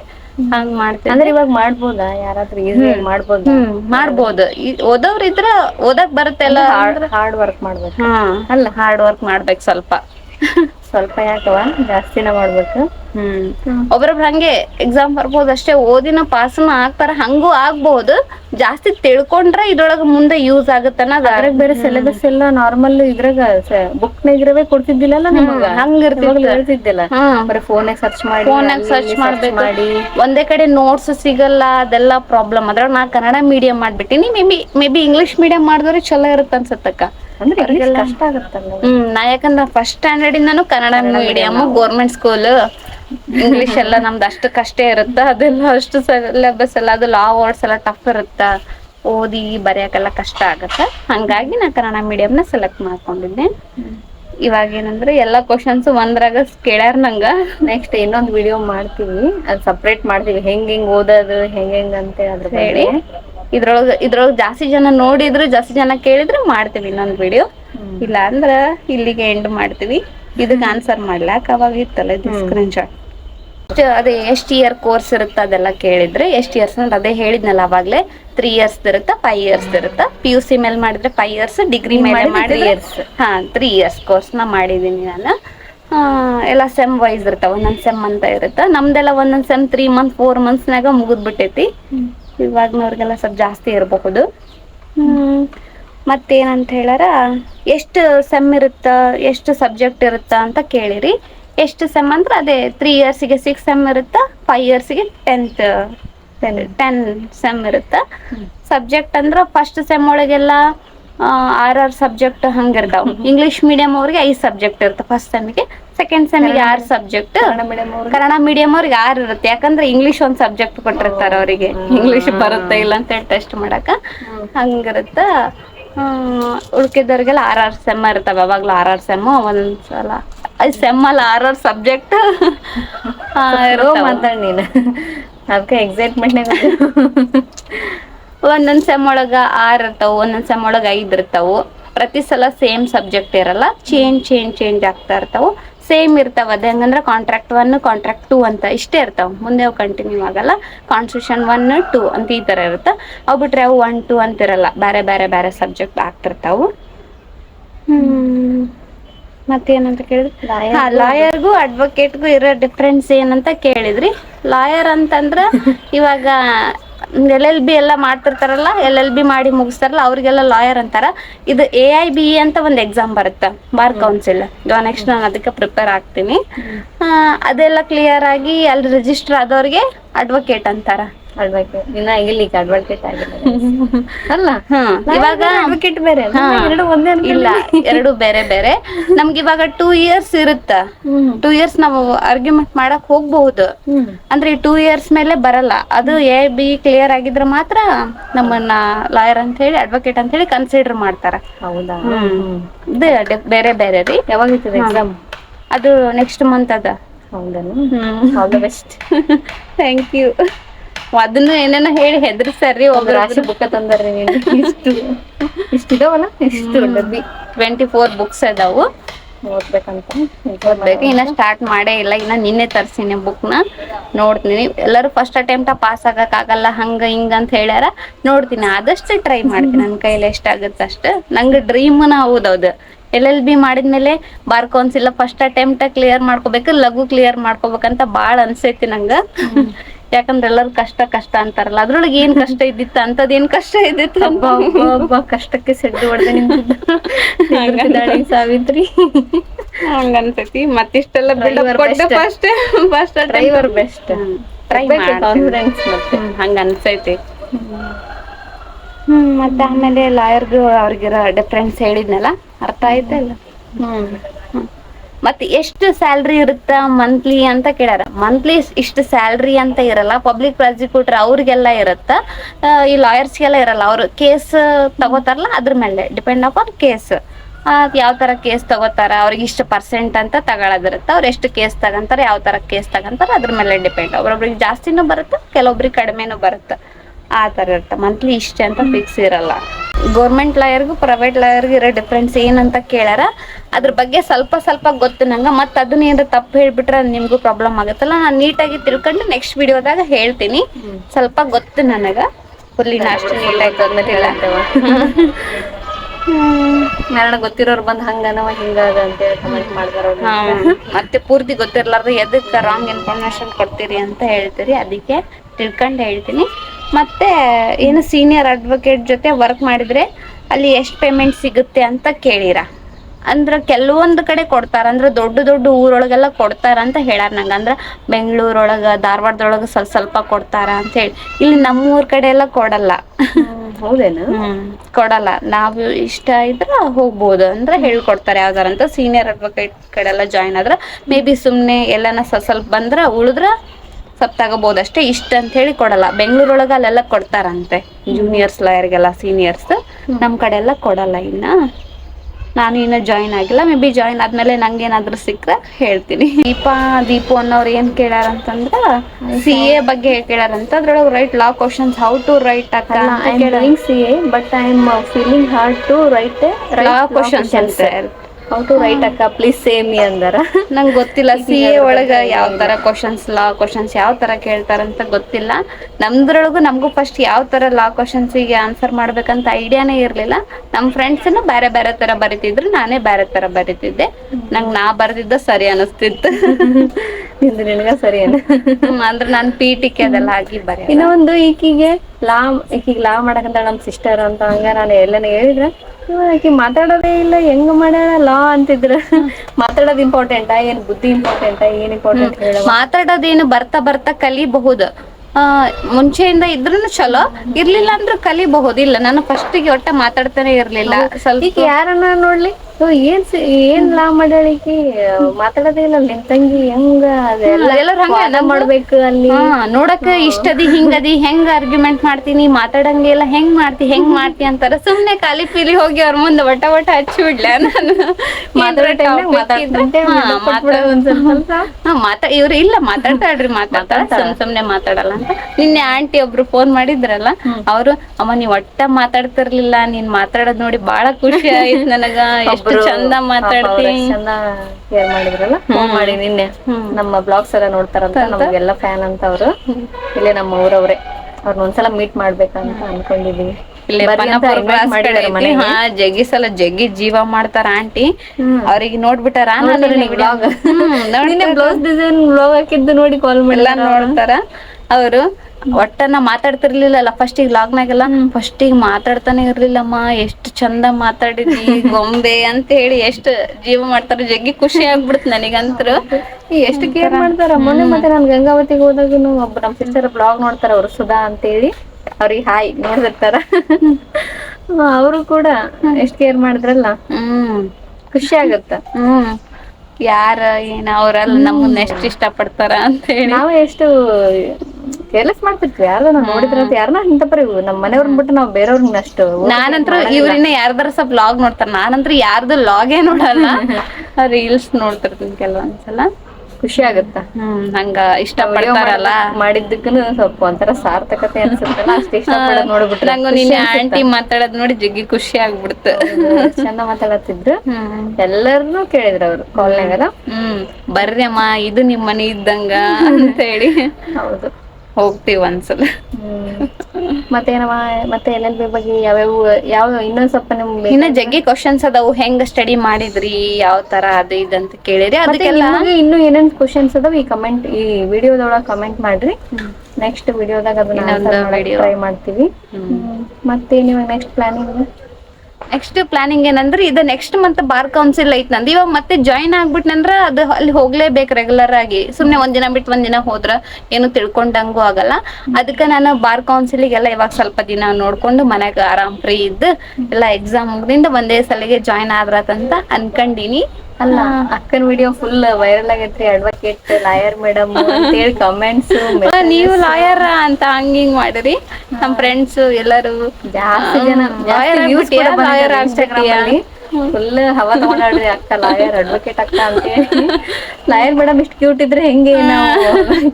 ಹಂಗ್ ಮಾಡ್ತೀನಿ ಅಂದ್ರೆ ಇವಾಗ ಮಾಡ್ಬೋದಾ? ಯಾರಾದ್ರೂ ಈಸಿ ಮಾಡ್ಬೋದು? ಮಾಡ್ಬೋದು. ಓದೋರ್ ಇದ್ರ ಓದಕ್ ಬರುತ್ತೆಲ್ಲ ಹಾರ್ಡ್ ವರ್ಕ್ ಮಾಡ್ಬೇಕು. ಅಲ್ಲ ಹಾರ್ಡ್ ವರ್ಕ್ ಮಾಡ್ಬೇಕು ಸ್ವಲ್ಪ. (laughs) ಸ್ವಲ್ಪ ಯಾಕವ ಜಾಸ್ತಿನ ಮಾಡ್ಬೇಕು. ಹ್ಮ್. ಒಬ್ರೊಬ್ರು ಹಂಗೆ ಎಕ್ಸಾಮ್ ಬರ್ಬೋದು ಅಷ್ಟೇ ಓದಿನ ಪಾಸ್ನ ಆಗ್ತಾರ ಹಂಗೂ ಆಗ್ಬಹುದು ಜಾಸ್ತಿ ತಿಳ್ಕೊಂಡ್ರೆ ಇದ್ರೊಳಗ ಮುಂದೆ ಯೂಸ್ ಆಗತ್ತನ ಅದ್ರಾಗ ಬೇರೆ ಸಿಲೆಬಸ್ ಎಲ್ಲ ನಾರ್ಮಲ್ ಇದ್ರಾಗ ಬುಕ್ ನಾಗಿರವೇ ಕೊಡ್ತಿದ್ದಿಲ್ಲಲ್ಲ ನಿಮಗ? ಹಂಗ ಇವಾಗ್ಲೂ ಹೇಳ್ತಿದ್ದಿಲ್ಲ. ಬರೀ ಫೋನ್ ಸರ್ಚ್ ಮಾಡಿ ಫೋನಾಗ ಸರ್ಚ್ ಮಾಡ್ಬೇಕು. ಮಾಡಿ. ಒಂದೇ ಕಡೆ ನೋಟ್ಸ್ ಸಿಗಲ್ಲ ಅದೆಲ್ಲ ಪ್ರಾಬ್ಲಮ್ ಅದ್ರಾಗ ನಾ ಕನ್ನಡ ಮೀಡಿಯಂ ಮಾಡ್ಬಿಟ್ಟಿನಿ. Maybe maybe English medium ಮಾಡಿದ್ರೆ ಚಲೋ ಇರುತ್ತೆ ಅನ್ಸತ್ತಕ್ಕ. ಅಂದ್ರೆ English ಕಷ್ಟ ಆಗತ್ತಲ್ಲ ಹ್ಮ್ ನಾ ಯಾಕಂದ್ರೆ first standard ಇಂದಾನು Kannada medium government school English ಎಲ್ಲ ನಮ್ದು ಅಷ್ಟು ಕಷ್ಟ ಇರುತ್ತ? ಅದೆಲ್ಲ ಅಷ್ಟು ಸಿಲೆಬಸ್ ಎಲ್ಲ ಅದು ಲಾ ವರ್ಡ್ಸ್ ಎಲ್ಲ ಟಫ್ ಇರುತ್ತ? ಓದಿ ಬರೆಯಕ್ಕೆಲ್ಲ ಕಷ್ಟ ಆಗತ್ತ? ಹಂಗಾಗಿ ನಾ ಕನ್ನಡ ಮೀಡಿಯಂನ ಸೆಲೆಕ್ಟ್ ಮಾಡ್ಕೊಂಡಿದ್ದೆ. ಇವಾಗ ಏನಂದ್ರೆ ಎಲ್ಲಾ ಕ್ವಶನ್ಸ್ ಒಂದ್ರಾಗ ಕೇಳ್ಯಾರ ನಂಗ. ನೆಕ್ಸ್ಟ್ ಇನ್ನೊಂದ್ ವಿಡಿಯೋ ಮಾಡ್ತೀವಿ ಅದ್ ಸಪ್ರೇಟ್ ಮಾಡ್ತೀವಿ. ಹೆಂಗ್ ಹೆಂಗ್ ಓದೋದು ಹೆಂಗ್ ಹೆಂಗ್ ಅಂತ ಅದ್ರ ಹೇಳಿ. ಇದ್ರೊಳಗ ಇದ್ರೊಳಗ ಜಾಸ್ತಿ ಜನ ನೋಡಿದ್ರು ಜಾಸ್ತಿ ಜನ ಕೇಳಿದ್ರು ಮಾಡ್ತೀವಿ ಇನ್ನೊಂದ್ ವಿಡಿಯೋ ಇಲ್ಲ ಅಂದ್ರ ಇಲ್ಲಿಗೆ ಎಂಡ್ ಮಾಡ್ತೀವಿ. ಇದಕ್ಕೆ ಆನ್ಸರ್ ಮಾಡ್ಲಾಕ ಅವಾಗ ಇತ್ತಲ್ಲ ಇದು ಸ್ಕ್ರೀನ್ ಶಾಟ್ ಅದೇ ಎಷ್ಟ್ ಇಯರ್ ಕೋರ್ಸ್ ಇರುತ್ತೆ ಅದೆಲ್ಲ ಕೇಳಿದ್ರೆ ಎಷ್ಟ್ ಇಯರ್ಸ್ ಅಂದ್ರೆ ಅದೇ ಹೇಳಿದ್ನಲ್ಲ ಅವಾಗ್ಲೇ. ತ್ರೀ ಇಯರ್ಸ್ ಇರುತ್ತಾ ಫೈವ್ ಇಯರ್ಸ್ ಇರುತ್ತಾ? ಪಿ ಯು ಸಿ ಮೇಲೆ ಮಾಡಿದ್ರೆ ಫೈವ್ ಇಯರ್ಸ್ ಡಿಗ್ರಿ ಮೇಲೆ ಮಾಡಿ. ಹಾ ತ್ರೀ ಇಯರ್ಸ್ ಕೋರ್ಸ್ ಕೋರ್ಸ್ನ ಮಾಡಿದೀನಿ ನಾನು. ಎಲ್ಲ ಸೆಮ್ ವೈಸ್ ಇರ್ತಾವ ಒಂದೊಂದ್ ಸೆಮ್ ಅಂತ ಇರುತ್ತೆ? ನಮ್ದೆಲ್ಲ ಒಂದೊಂದ್ ಸೆಮ್ ತ್ರೀ ಮಂತ್ ಫೋರ್ ಮಂತ್ಸ್ನಾಗ ಮುಗಿದ್ಬಿಟ್ಟೈತಿ. ಇವಾಗಿನವ್ರಿಗೆಲ್ಲ ಸ್ವಲ್ಪ ಜಾಸ್ತಿ ಇರಬಹುದು. ಹ್ಮ್. ಮತ್ತೇನಂತ ಹೇಳಾರ ಎಷ್ಟು ಸೆಮ್ ಇರುತ್ತ, ಎಷ್ಟು ಸಬ್ಜೆಕ್ಟ್ ಇರುತ್ತ ಅಂತ ಕೇಳಿರಿ. ಎಷ್ಟು ಸೆಮ್ ಅಂದ್ರೆ ಅದೇ ತ್ರೀ ಇಯರ್ಸಿಗೆ ಸಿಕ್ಸ್ ಸೆಮ್ ಇರುತ್ತ ಫೈವ್ ಇಯರ್ಸಿಗೆ ಟೆಂತ್ ಟೆನ್ ಸೆಮ್ ಇರುತ್ತ. ಸಬ್ಜೆಕ್ಟ್ ಅಂದ್ರೆ ಫಸ್ಟ್ ಸೆಮ್ ಒಳಗೆಲ್ಲ ಆರ್ ಆರ್ ಸಬ್ಜೆಕ್ಟ್ ಹಂಗಿರ್ತಾವ ಇಂಗ್ಲಿಷ್ ಮೀಡಿಯಂ ಅವ್ರಿಗೆ ಐದು ಸಬ್ಜೆಕ್ಟ್ ಇರುತ್ತೆ ಫಸ್ಟ್ ಸೆಮ್ಗೆ ಸೆಕೆಂಡ್ ಸೆಮ್ ಆರು ಸಬ್ಜೆಕ್ಟ್ ಕನ್ನಡ ಮೀಡಿಯಂ ಅವ್ರಿಗೆ. ಆರ್ ಇರುತ್ತೆ? ಯಾಕಂದ್ರೆ ಇಂಗ್ಲಿಷ್ ಒಂದ್ ಸಬ್ಜೆಕ್ಟ್ ಕೊಟ್ಟಿರ್ತಾರ ಅವರಿಗೆ. ಇಂಗ್ಲಿಷ್ ಬರುತ್ತೆ ಇಲ್ಲ ಅಂತ ಹೇಳಿ ಟೆಸ್ಟ್ ಮಾಡಕ ಹಂಗಿರುತ್ತ. ಉಳ್ಕಿದವ್ರಿಗೆಲ್ಲ ಆರ್ ಆರ್ ಸೆಮ್ ಇರ್ತಾವ. ಅವಾಗ್ಲೂ ಆರ್ ಆರ್ ಸೆಮ್ ಒಂದ್ಸಲ. ಸೆಮ್ ಅಲ್ಲಿ ಆರ್ ಆರ್ ಸಬ್ಜೆಕ್ಟ್ ಮಾತಾಡ್ ನೀನು. ಅದಕ್ಕೆ ಎಕ್ಸೈಟ್ಮೆಂಟ್ ಒಂದೊಂದ್ ಸೆಮ್ ಒಳಗ ಆರ್ ಇರ್ತಾವ ಒಂದೊಂದ್ ಸೆಮ್ ಒಳಗ ಐದ್ ಇರ್ತಾವು. ಪ್ರತಿ ಸಲ ಸೇಮ್ ಸಬ್ಜೆಕ್ಟ್ ಇರಲ್ಲ. ಚೇಂಜ್ ಚೇಂಜ್ ಚೇಂಜ್ ಆಗ್ತಾ ಇರ್ತಾವು. ಸೇಮ್ ಇರ್ತಾವ ಅದ ಹೆಂಗಂದ್ರ ಕಾಂಟ್ರಾಕ್ಟ್ ಒನ್ ಕಾಂಟ್ರಾಕ್ಟ್ ಟೂ ಅಂತ ಇಷ್ಟೇ ಇರ್ತಾವ. ಮುಂದೆ ಅವು ಕಂಟಿನ್ಯೂ ಆಗಲ್ಲ. ಕಾನ್ಸ್ಟಿಟ್ಯೂಷನ್ ಒನ್ ಟೂ ಅಂತ ಈ ತರ ಇರುತ್ತೆ. ಅವು ಬಿಟ್ರೆ ಅವು ಒನ್ ಟೂ ಅಂತಿರಲ್ಲ ಬೇರೆ ಬೇರೆ ಬೇರೆ ಸಬ್ಜೆಕ್ಟ್ ಆಗ್ತಿರ್ತಾವು. ಮತ್ತೇನಂತ ಕೇಳಿದ್ರಿ? ಹಾ ಲಾಯರ್ಗೂ ಅಡ್ವೊಕೇಟ್ಗೂ ಇರೋ ಡಿಫ್ರೆನ್ಸ್ ಏನಂತ ಕೇಳಿದ್ರಿ. ಲಾಯರ್ ಅಂತಂದ್ರ (laughs) ಇವಾಗ ಎಲ್ ಎಲ್ ಬಿ ಎಲ್ಲ ಮಾಡ್ತಿರ್ತಾರಲ್ಲ ಎಲ್ ಎಲ್ ಬಿ ಮಾಡಿ ಮುಗಿಸ್ತಾರಲ್ಲ ಅವ್ರಿಗೆಲ್ಲ ಲಾಯರ್ ಅಂತಾರ. ಇದು ಎ ಐ ಬಿ ಅಂತ ಒಂದು ಎಕ್ಸಾಮ್ ಬರುತ್ತೆ ಬಾರ್ ಕೌನ್ಸಿಲ್. ಇವಾಗ ನೆಕ್ಸ್ಟ್ ನಾನು ಅದಕ್ಕೆ ಪ್ರಿಪೇರ್ ಆಗ್ತೀನಿ. ಆ, ಅದೆಲ್ಲ ಕ್ಲಿಯರ್ ಆಗಿ ಅಲ್ಲಿ ರಿಜಿಸ್ಟರ್ ಆದವ್ರಿಗೆ ಅಡ್ವೊಕೇಟ್ ಅಂತಾರ. ಅಡ್ವೊಕೇಟ್ ಇನ್ನ ಆಗಿಲ್ಲ ಈಗ ಅಡ್ವೊಕೇಟ್ ಆಗಿಲ್ಲ (laughs) ಅಲ್ಲ ಹ್ಮ್ ಇವಾಗ ಅಡ್ವೊಕೇಟ್ ಬೇರೆ? ಎರಡು ಒಂದೇ ಇಲ್ಲ (laughs) ಎರಡು ಬೇರೆ ಬೇರೆ. ನಮ್ಗೆ ಇವಾಗ ಟೂ ಇಯರ್ಸ್ ಇರುತ್ತ. ಟೂ ಇಯರ್ಸ್ ನಾವು ಆರ್ಗ್ಯುಮೆಂಟ್ ಮಾಡಕ್ ಹೋಗ್ಬಹುದು. ಅಂದ್ರೆ ಈ ಟೂ ಇಯರ್ಸ್ ಮೇಲೆ ಬರಲ್ಲ. ಅದು ಎ ಬಿ ಕ್ಲಿಯರ್ ಆಗಿದ್ರೆ ಮಾತ್ರ ನಮ್ಮನ್ನ ಲಾಯರ್ ಅಂತ ಹೇಳಿ ಅಡ್ವೊಕೇಟ್ ಅಂತ ಹೇಳಿ ಕನ್ಸಿಡರ್ ಮಾಡ್ತಾರ. ಹೌದಾ? ಬೇರೆ ಬೇರೆ ರೀ. ಯಾವಾಗ ಇರ್ತದೆ ಎಕ್ಸಾಮ್ ಅದು ನೆಕ್ಸ್ಟ್ ಮಂತ್ ಅದ. ಹೌದಾ? All the best thank you ಅದನ್ನು ಏನೇನ ಹೇಳಿ ಹೆದರ್ಸ್ತಾರ್ರಿ ಒಬ್ಬ ರಾಶಿ ಬುಕ್ ತಂದಾರ್ರಿ ಇಷ್ಟು. ಇಷ್ಟು ಇದಾವಲ್ಲ? ಇಷ್ಟು ಡಬ್ಬಿ ಟ್ವೆಂಟಿ ಫೋರ್ ಬುಕ್ಸ್ ಅದಾವು. ಓದ್ಬೇಕಂತ. ಓದ್ಬೇಕು. ಇನ್ನ ಸ್ಟಾರ್ಟ್ ಮಾಡೇ ಇಲ್ಲ. ಇನ್ನ ನಿನ್ನೆ ತರ್ಸಿನಿ ಬುಕ್ನ. ನೋಡ್ತೀನಿ. ಎಲ್ಲರೂ ಫಸ್ಟ್ ಅಟೆಂಪ್ಟ ಪಾಸ್ ಆಗಕ್ ಆಗಲ್ಲ. ಹಂಗ ಹಿಂಗ ಅಂತ ಹೇಳ್ಯಾರ. ನೋಡ್ತೀನಿ. ಆದಷ್ಟು ಟ್ರೈ ಮಾಡ್ತೀನಿ. ನನ್ನ ಕೈಲಿ ಎಷ್ಟಾಗುತ್ತೆ ಅಷ್ಟು. ನಂಗೆ ಡ್ರೀಮ್ನ ಹೌದೌದು ಎಲ್ ಎಲ್ ಬಿ ಮಾಡಿದ್ಮೇಲೆ bar council first attempt clear ಮಾಡ್ಕೋಬೇಕು. ಲಘು ಕ್ಲಿಯರ್ ಮಾಡ್ಕೋಬೇಕಂತ ಬಾಳ ಅನ್ಸೈತಿ ನಂಗ. ಯಾಕಂದ್ರೆ ಎಲ್ಲರೂ ಕಷ್ಟ ಕಷ್ಟ ಅಂತಾರಲ್ಲ. ಅದ್ರೊಳಗೆ ಏನ್ ಕಷ್ಟ ಇದ್ದಿತ್ತು ಅಂತದ್ ಏನ್ ಕಷ್ಟ ಇದ್ದಿತ್ತು? ಒಬ್ಬ ಕಷ್ಟಕ್ಕೆ ಸೆಡ್ಡು ಹೊಡೆದ ನಿಂತಿದ್ದಾಳೆ ಸಾವಿತ್ರಿ. ಹಂಗ ಅನ್ಸೈತಿ ಮತ್ತಿಷ್ಟೆಲ್ಲ. First first driver best confidence ಮತ್ತೆ ಹಂಗ ಅನ್ಸೈತಿ ಹ್ಮ್. ಮತ್ತೆ. ಆಮೇಲೆ ಲಾಯರ್ದು ಅವ್ರಿಗಿರೋ ಡಿಫ್ರೆನ್ಸ್ ಹೇಳಿದ್ನಲ್ಲ ಅರ್ಥ ಆಯ್ತಲ್ಲ? ಹ್ಮ್. ಮತ್ತೆ ಎಷ್ಟು ಸ್ಯಾಲ್ರಿ ಇರುತ್ತ ಮಂತ್ಲಿ ಅಂತ ಕೇಳ್ಯಾರ. ಮಂತ್ಲಿ ಇಷ್ಟು ಸ್ಯಾಲ್ರಿ ಅಂತ ಇರಲ್ಲ ಪಬ್ಲಿಕ್ ಪ್ರಾಸಿಕ್ಯೂಟರ್ ಅವ್ರಿಗೆಲ್ಲ ಇರುತ್ತ. ಈ ಲಾಯರ್ಸ್ಗೆಲ್ಲ ಇರಲ್ಲ, ಅವರು ಕೇಸ್ ತಗೋತಾರಲ್ಲ, ಅದ್ರ ಮೇಲೆ ಡಿಪೆಂಡ್ ಅಪಾನ್ ಕೇಸ್ ಯಾವ ತರ ಕೇಸ್ ತಗೋತಾರ, ಅವ್ರಿಗೆ ಇಷ್ಟು ಪರ್ಸೆಂಟ್ ಅಂತ ತಗೊಳ್ಳೋದಿರುತ್ತೆ ಅವ್ರು ಎಷ್ಟು ಕೇಸ್ ತಗೊಂತಾರೆ, ಯಾವ ತರ ಕೇಸ್ ತಗಂತಾರ, ಅದ್ರ ಮೇಲೆ ಡಿಪೆಂಡ್ ಒಬ್ಬೊಬ್ರಿಗೆ ಜಾಸ್ತಿನೂ ಬರುತ್ತೆ, ಕೆಲವೊಬ್ರಿಗೆ ಕಡಿಮೆನೂ ಬರುತ್ತೆ. ಆ ಥರ ಇರುತ್ತೆ. ಮಂತ್ಲಿ ಇಷ್ಟೇ ಅಂತ ಫಿಕ್ಸ್ ಇರಲ್ಲ. ಗೌರ್ಮೆಂಟ್ ಲಾಯರ್ಗೂ ಪ್ರೈವೇಟ್ ಲಾಯರ್ಗೂ ಇರೋ ಡಿಫ್ರೆನ್ಸ್ ಏನಂತ ಕೇಳ್ಯಾರ? ಅದ್ರ ಬಗ್ಗೆ ಸ್ವಲ್ಪ ಸ್ವಲ್ಪ ಗೊತ್ತು ನಂಗೆ. ಮತ್ತೆ ಅದನ್ನ ಏನಾದ್ರು ತಪ್ಪು ಹೇಳ್ಬಿಟ್ರೆ ನಿಮಗೂ ಪ್ರಾಬ್ಲಮ್ ಆಗುತ್ತಲ್ಲ. ನಾನು ನೀಟಾಗಿ ತಿಳ್ಕೊಂಡು ನೆಕ್ಸ್ಟ್ ವಿಡಿಯೋದಾಗ ಹೇಳ್ತೀನಿ. ಸ್ವಲ್ಪ ಗೊತ್ತು ನನಗೆ. ಫುಲ್ಲಿ ಅಷ್ಟು ನೀಟಾಗಿ ಗೊತ್ತಿಲ್ಲ. ಮರಣ ಗೊತ್ತಿರೋರು ಬಂದ್ ಹಂಗನವ ಹಿಂಗಾದ ಅಂತ ಕಮೆಂಟ್ ಮಾಡ್ತಾರ ಮತ್ತೆ ಪೂರ್ತಿ ಗೊತ್ತಿರ್ಲಾರ್ದು ಎದಕ್ಕೆ ರಾಂಗ್ ಇನ್ಫಾರ್ಮೇಶನ್ ಕೊಡ್ತೀರಿ ಅಂತ ಹೇಳ್ತೀರಿ. ಅದಕ್ಕೆ ತಿಳ್ಕೊಂಡು ಹೇಳ್ತೀನಿ. ಮತ್ತೆ ಏನು ಸೀನಿಯರ್ ಅಡ್ವೊಕೇಟ್ ಜೊತೆ ವರ್ಕ್ ಮಾಡಿದ್ರೆ ಅಲ್ಲಿ ಎಷ್ಟು ಪೇಮೆಂಟ್ ಸಿಗುತ್ತೆ ಅಂತ ಕೇಳಿರ. ಅಂದ್ರೆ ಕೆಲವೊಂದು ಕಡೆ ಕೊಡ್ತಾರ ಅಂದ್ರೆ ದೊಡ್ಡ ದೊಡ್ಡ ಊರೊಳಗೆಲ್ಲ ಕೊಡ್ತಾರ ಅಂತ ಹೇಳಾರ ನಂಗೆ. ಅಂದ್ರೆ ಬೆಂಗಳೂರೊಳಗೆ ಧಾರವಾಡದೊಳಗೆ ಸ್ವಲ್ಪ ಸ್ವಲ್ಪ ಕೊಡ್ತಾರ ಅಂತ ಹೇಳಿ. ಇಲ್ಲಿ ನಮ್ಮ ನಮ್ಮೂರ ಕಡೆ ಎಲ್ಲ ಕೊಡಲ್ಲ. ಹೌದೇನು? ಕೊಡಲ್ಲ. ನಾವು ಇಷ್ಟ ಇದ್ರ ಹೋಗ್ಬೋದು ಅಂದ್ರೆ ಹೇಳ್ಕೊಡ್ತಾರೆ. ಯಾವ್ದಾರ ಅಂತ ಸೀನಿಯರ್ ಅಡ್ವೊಕೇಟ್ ಕಡೆ ಎಲ್ಲ ಜಾಯ್ನ್ ಆದ್ರೆ ಮೇ ಬಿ ಸುಮ್ಮನೆ ಎಲ್ಲಾನ ಸ್ವಲ್ಪ ಸ್ವಲ್ಪ ಬಂದ್ರ ಉಳಿದ್ರ ಸ್ವಲ್ಪ ತಗೋಬಹುದು ಅಷ್ಟೇ ಇಷ್ಟ ಅಂತ ಹೇಳಿ ಕೊಡಲ್ಲ. ಬೆಂಗಳೂರೊಳಗ ಅಲ್ಲೆಲ್ಲ ಕೊಡ್ತಾರಂತೆ. ಜೂನಿಯರ್ಸ್ ಲಾಯರ್ಗೆಲ್ಲ ಸೀನಿಯರ್ಸ್ ನಮ್ ಕಡೆ ಎಲ್ಲ ಕೊಡಲ್ಲ ಇನ್ನ. ನಾನು ಇನ್ನ ಜಾಯಿನ್ ಆಗಿಲ್ಲ. ಮೇ ಬಿ ಜಾಯಿನ್ ಆದ್ಮೇಲೆ ನಂಗೇನಾದ್ರೂ ಸಿಕ್ಕ ಹೇಳ್ತೀನಿ. ದೀಪಾ ದೀಪು ಅನ್ನೋರು ಏನ್ ಕೇಳ್ಯಾರ ಅಂತಂದ್ರ ಸಿ ಎ ಬಗ್ಗೆ ಕೇಳ್ಯಾರಂತ. ಅದ್ರೊಳಗೆ write law questions how to write C A but I am feeling hard to write law questions ಅಂತ ಹೌ ಟು ರೈಟ್ ಅಕ್ಕ? ಪ್ಲೀಸ್ ಸೇಮ್ ಮಿ ಅಂದಾರ. ನಂಗೆ ಗೊತ್ತಿಲ್ಲ ಸಿ ಎ ಒಳಗ ಯಾವ ತರ ಕ್ವಶನ್ಸ್ ಲಾ ಕ್ವಶನ್ಸ್ ಯಾವ ತರ ಕೇಳ್ತಾರಂತ ಗೊತ್ತಿಲ್ಲ. ನಮ್ದ್ರೊಳಗು ನಮಗೂ ಫಸ್ಟ್ ಯಾವ ತರ ಲಾ ಕ್ವಶನ್ಸಿಗೆ ಆನ್ಸರ್ ಮಾಡ್ಬೇಕಂತ ಐಡಿಯಾನೇ ಇರಲಿಲ್ಲ. ನಮ್ಮ ಫ್ರೆಂಡ್ಸ್ ಬೇರೆ ಬೇರೆ ತರ ಬರಿತಿದ್ರು ನಾನೇ ಬೇರೆ ತರ ಬರಿತಿದ್ದೆ. ನಂಗೆ ನಾ ಬರ್ದಿದ್ದ ಸರಿ ಅನಿಸ್ತಿತ್ತು. (laughs) ನಿಂದು ನಿನಗ ಸರಿ ಅಂದ್ರೆ ನಾನು ಪಿ ಟಿಕೆ ಅದೆಲ್ಲ ಆಗಿ ಬರೀ ಇನ್ನೊಂದು ಈಕಿಗೆ ಲಾ ಈಕಿಗೆ ಲಾ ಮಾಡಕಂತ ನಮ್ ಸಿಸ್ಟರ್ ಅಂತ ಹಂಗ ನಾನು ಎಲ್ಲನ ಹೇಳಿದ್ರ ಆಕಿ ಮಾತಾಡೋದೇ ಇಲ್ಲ ಹೆಂಗ್ ಮಾಡ್ಯಾಳ ಲಾ ಅಂತಿದ್ರ. ಮಾತಾಡೋದ್ ಇಂಪಾರ್ಟೆಂಟ್ ಏನ್ ಬುದ್ಧಿ ಇಂಪಾರ್ಟೆಂಟ್ ಏನ್ ಇಂಪಾರ್ಟೆಂಟ್ ಹೇಳ ಮಾತಾಡೋದೇನು ಬರ್ತಾ ಬರ್ತಾ ಕಲಿಬಹುದು. ಆ, ಮುಂಚೆಯಿಂದ ಇದ್ರೂ ಚಲೋ. ಇರ್ಲಿಲ್ಲ ಅಂದ್ರೂ ಕಲಿಬಹುದು. ಇಲ್ಲ ನಾನು ಫಸ್ಟಿಗೆ ಒಟ್ಟ ಮಾತಾಡ್ತಾನೆ ಇರ್ಲಿಲ್ಲ. ಸ್ವಲ್ಪ ಯಾರನ್ನ ನೋಡ್ಲಿ? ಏನ್ ಏನ್ ಲಾ ಮಾಡ್ಯಾಳ ಈಕಿ ಮಾತಾಡೋದೇ ಇಲ್ಲ ನಿನ್ ತಂಗಿ ಹೆಂಗ ಎಲ್ಲರೂ ಹಂಗ ಮಾಡ್ಬೇಕು ಅಲ್ಲಿ? ನೋಡಕ್ ಇಷ್ಟದಿ ಹಿಂಗದಿ ಹೆಂಗ್ ಆರ್ಗ್ಯುಮೆಂಟ್ ಮಾಡ್ತೀನಿ ಮಾತಾಡಂಗಿಲ್ಲ ಹೆಂಗ್ ಮಾಡ್ತಿ ಹೆಂಗ್ ಮಾಡ್ತಿ ಅಂತಾರ. ಸುಮ್ನೆ ಖಾಲಿ ಪೀಲಿ ಹೋಗಿ ಅವ್ರ ಮುಂದೆ ವಟ ವಟ ಹಚ್ಚಿ ಬಿಡ್ಲ ನಾನು? ಮಾತಾ ಇವ್ರು ಇಲ್ಲ ಮಾತಾಡ್ತಾಳ್ರಿ ಮಾತಾಡ್ತಾಳ ಸುಮ್ ಸುಮ್ನೆ ಮಾತಾಡಲ್ಲ ಅಂತ. ನಿನ್ನೆ ಆಂಟಿ ಒಬ್ರು ಫೋನ್ ಮಾಡಿದ್ರಲ್ಲ ಅವ್ರು ಅಮ್ಮ ನೀವ್ ಒಟ್ಟ ಮಾತಾಡ್ತಿರ್ಲಿಲ್ಲ ನೀನ್ ಮಾತಾಡೋದ್ ನೋಡಿ ಬಾಳ ಖುಷಿ ಆಯ್ತು ನನಗ ಎಷ್ಟು ಚಂದ ಮಾತಾಡ್ತಿ. ಚಂದ ಕೇರ್ ಮಾಡಿದ್ರಲ್ಲ? ಫೋನ್ ಮಾಡಿ ನಿನ್ನೆ. ನಮ್ಮ ಬ್ಲಾಗ್ಸ್ ಎಲ್ಲ ನೋಡ್ತಾರಂತ ನಮ್ಗೆಲ್ಲ ಫ್ಯಾನ್ ಅಂತ ಅವರು ಇಲ್ಲೇ ನಮ್ಮ ಊರವ್ರೆ. ಅವ್ರನ್ನ ಒಂದ್ಸಲ ಮೀಟ್ ಮಾಡ್ಬೇಕಂತ ಅನ್ಕೊಂಡಿದೀವಿ. ಜಗ್ಗಿ ಸಲ ಜಗ್ಗಿ ಜೀವ ಮಾಡ್ತಾರ ಆಂಟಿ. ಅವ್ರಿಗೆ ನೋಡ್ಬಿಟ್ಟಾರ ಬ್ಲೌಸ್ ಡಿಸೈನ್ ಬ್ಲಾಗ್ ಹಾಕಿದ್ದು ನೋಡಿ ಕಾಲ್ ಮಾಡಿಲ್ಲ ನೋಡ್ತಾರ. ಅವರು ಒಟ್ಟ ನಾ ಮಾತಾಡ್ತಿರ್ಲಿಲ್ಲಲ್ಲ. ಫಸ್ಟ್ ಈಗ ಲಾಗ್ನಾಗೆಲ್ಲ ಫಸ್ಟ್ ಈಗ ಮಾತಾಡ್ತಾನೆ ಇರ್ಲಿಲ್ಲಮ್ಮ. ಎಷ್ಟು ಚಂದ ಮಾತಾಡಿದ್ವಿ ಗೊಂಬೆ ಅಂತ ಹೇಳಿ ಎಷ್ಟು ಜೀವ ಮಾಡ್ತಾರ ಜಗ್ಗಿ ಖುಷಿ ಆಗ್ಬಿಡ್ತು ನನಗಂತರು. ಎಷ್ಟು ಕೇರ್ ಮಾಡ್ತಾರ. ಮೊನ್ನೆ ಮತ್ತೆ ನಾನು ಗಂಗಾವತಿಗೆ ಹೋದಾಗನು ಒಬ್ಬ ನಮ್ ಸಿಸ್ಟರ್ ಬ್ಲಾಗ್ ನೋಡ್ತಾರ ಅವ್ರು ಸುಧಾ ಅಂತೇಳಿ. ಅವ್ರಿಗೆ ಹಾಯ್ ನೋಡಿರ್ತಾರ ಅವರು ಕೂಡ ಎಷ್ಟು ಕೇರ್ ಮಾಡಿದ್ರಲ್ಲ. ಹ್ಮ್. ಖುಷಿ ಆಗತ್ತ. ಹ್ಮ್. ಯಾರ ಏನ ಅವ್ರಲ್ಲ ನಮ್ಮನ್ನ ಎಷ್ಟು ಇಷ್ಟ ಪಡ್ತಾರ ಅಂತ ಹೇಳಿ. ನಾವು ಎಷ್ಟು ಕೇರ್ಲೆಸ್ ಮಾಡ್ತಿರ್ತೀವಿ ಯಾರು ನಾವು ನೋಡಿದ್ರ ಯಾರನ್ನ ಇಂತ ಪರಿ ನಮ್ ಮನೆಯವ್ರನ್ನ ಬಿಟ್ಟು ನಾವು ಬೇರೆಯವ್ರನ್ನ ಅಷ್ಟು ನಾನಂತ್ರ ಇವ್ರಿನ್ನ ಯಾರ್ದಾರ ಸ್ವಲ್ಪ ಲಾಗ್ ನೋಡ್ತಾರ. ನಾನಂತ್ರ ಯಾರ್ದು ಲಾಗೇ ನೋಡಲ್ಲ. ರೀಲ್ಸ್ ನೋಡ್ತಿರ್ತೀನಿ ಕೆಲವೊಂದ್ಸಲ. ಖುಷಿ ಆಗುತ್ತ? ಹ್ಮ್ ಹಂಗ ಇಷ್ಟ ಪಡ್ತಾರಲ್ಲ. ಮಾಡಿದ್ದಕ್ಕೂ ಸ್ವಲ್ಪ ಒಂಥರ ಸಾರ್ಥಕತೆ ಅನ್ಸುತ್ತಲ್ಲ. ಅಷ್ಟು ಇಷ್ಟ ಪಡೋದ್ ನೋಡ್ಬಿಟ್ರೆ ನಂಗು ನಿನ್ನೆ ಆಂಟಿ ಮಾತಾಡೋದ್ ನೋಡಿ ಜಗ್ಗಿ ಖುಷಿ ಆಗ್ಬಿಡ್ತು. ಚಂದ ಮಾತಾಡತ್ತಿದ್ರು. ಎಲ್ಲರನ್ನೂ ಕೇಳಿದ್ರು ಅವ್ರು ಕಾಲ್ನಾಗ ಹ್ಮ್ ಬರ್ರಿ ಅಮ್ಮ ಇದು ನಿಮ್ ಮನೆ ಇದ್ದಂಗ (laughs) ಅಂತ ಹೇಳಿ ಹೌದು. ಹೋಗ್ತೀವಿ ಒಂದ್ಸಲ. ಮತ್ತೇನವ ಮತ್ತೆ ಎಲ್ ಎಲ್ ಬಿ ಬಗ್ಗೆ ಯಾವ್ಯಾವ ಯಾವ ಇನ್ನೊಂದ್ ಸ್ವಲ್ಪ ನಿಮ್ಗೆ ಇನ್ನ ಜಗ್ಗಿ ಕ್ವಶನ್ಸ್ ಅದಾವು ಹೆಂಗ್ ಸ್ಟಡಿ ಮಾಡಿದ್ರಿ ಯಾವ ತರ ಅದು ಇದಂತ ಅಂತ ಕೇಳಿರಿ. ಅದಕ್ಕೆಲ್ಲ ಇನ್ನು ಏನೇನ್ ಕ್ವಶನ್ಸ್ ಅದಾವ ಈ ಕಮೆಂಟ್ ಈ ವಿಡಿಯೋದೊಳಗ ಕಮೆಂಟ್ ಮಾಡ್ರಿ. ನೆಕ್ಸ್ಟ್ ವಿಡಿಯೋದಾಗ ಅದನ್ನ. ಟ್ರೈ ಮಾಡ್ತೀವಿ. ಮತ್ತೆ ನೀವು ನೆಕ್ಸ್ಟ್ ಪ್ಲಾನಿಂಗ್ ನೆಕ್ಸ್ಟ್ ಪ್ಲಾನಿಂಗ್ ಏನಂದ್ರೆ ಇದು ನೆಕ್ಸ್ಟ್ ಮಂತ್ ಬಾರ್ ಕೌನ್ಸಿಲ್ ಐತ್ ನಂದು. ಇವಾಗ ಮತ್ತೆ ಜಾಯಿನ್ ಆಗ್ಬಿಟ್ನಂದ್ರ ಅದು ಅಲ್ಲಿ ಹೋಗ್ಲೇಬೇಕು ರೆಗ್ಯುಲರ್ ಆಗಿ. ಸುಮ್ನೆ ಒಂದಿನ ದಿನ ಬಿಟ್ಟು ಒಂದಿನ ದಿನ ಹೋದ್ರ ಏನು ತಿಳ್ಕೊಂಡಂಗೂ ಆಗಲ್ಲ. ಅದಕ್ಕೆ ನಾನು ಬಾರ್ ಕೌನ್ಸಿಲಿಗೆಲ್ಲ ಇವಾಗ ಸ್ವಲ್ಪ ದಿನ ನೋಡ್ಕೊಂಡು ಮನ್ಯಾಗ ಆರಾಮ್ ಫ್ರೀ ಇದ್ದು ಎಲ್ಲ ಎಕ್ಸಾಮ್ ಮುಗ್ದಿಂದ ಒಂದೇ ಸಲಿಗೆ ಜಾಯಿನ್ ಆದ್ರತಂತ ಅನ್ಕೊಂಡಿನಿ. ಅಲ್ಲ ಅಕ್ಕನ ವಿಡಿಯೋ ಫುಲ್ ವೈರಲ್ ಆಗೈತ್ರಿ ಅಡ್ವೊಕೇಟ್ ಲಾಯರ್ ಮೇಡಮ್ ಅಂತೇಳಿ ಕಮೆಂಟ್ಸ್ (laughs) ನೀವು ಲಾಯರ್ ಅಂತ ಹಂಗ್ ಹಿಂಗ್ ಮಾಡಿರಿ. ನಮ್ ಫ್ರೆಂಡ್ಸ್ ಎಲ್ಲರೂ. ಜಾಸ್ತಿ ಜನ ಲಾಯರ್ ಇನ್ಸ್ಟಾಗ್ರಾಮ್ ಅಲ್ಲಿ. ಫುಲ್ ಹವಾ ತಗೊಂಡಾಡ್ರಿ ಅಕ್ಕ ಲಾಯರ್ ಅಡ್ವೊಕೇಟ್ ಅಕ್ಕ ಅಂತ ಲಾಯರ್ ಮೇಡಮ್ ಇಷ್ಟು ಕ್ಯೂಟ್ ಇದ್ರೆ ಹೆಂಗೆ ನಾವು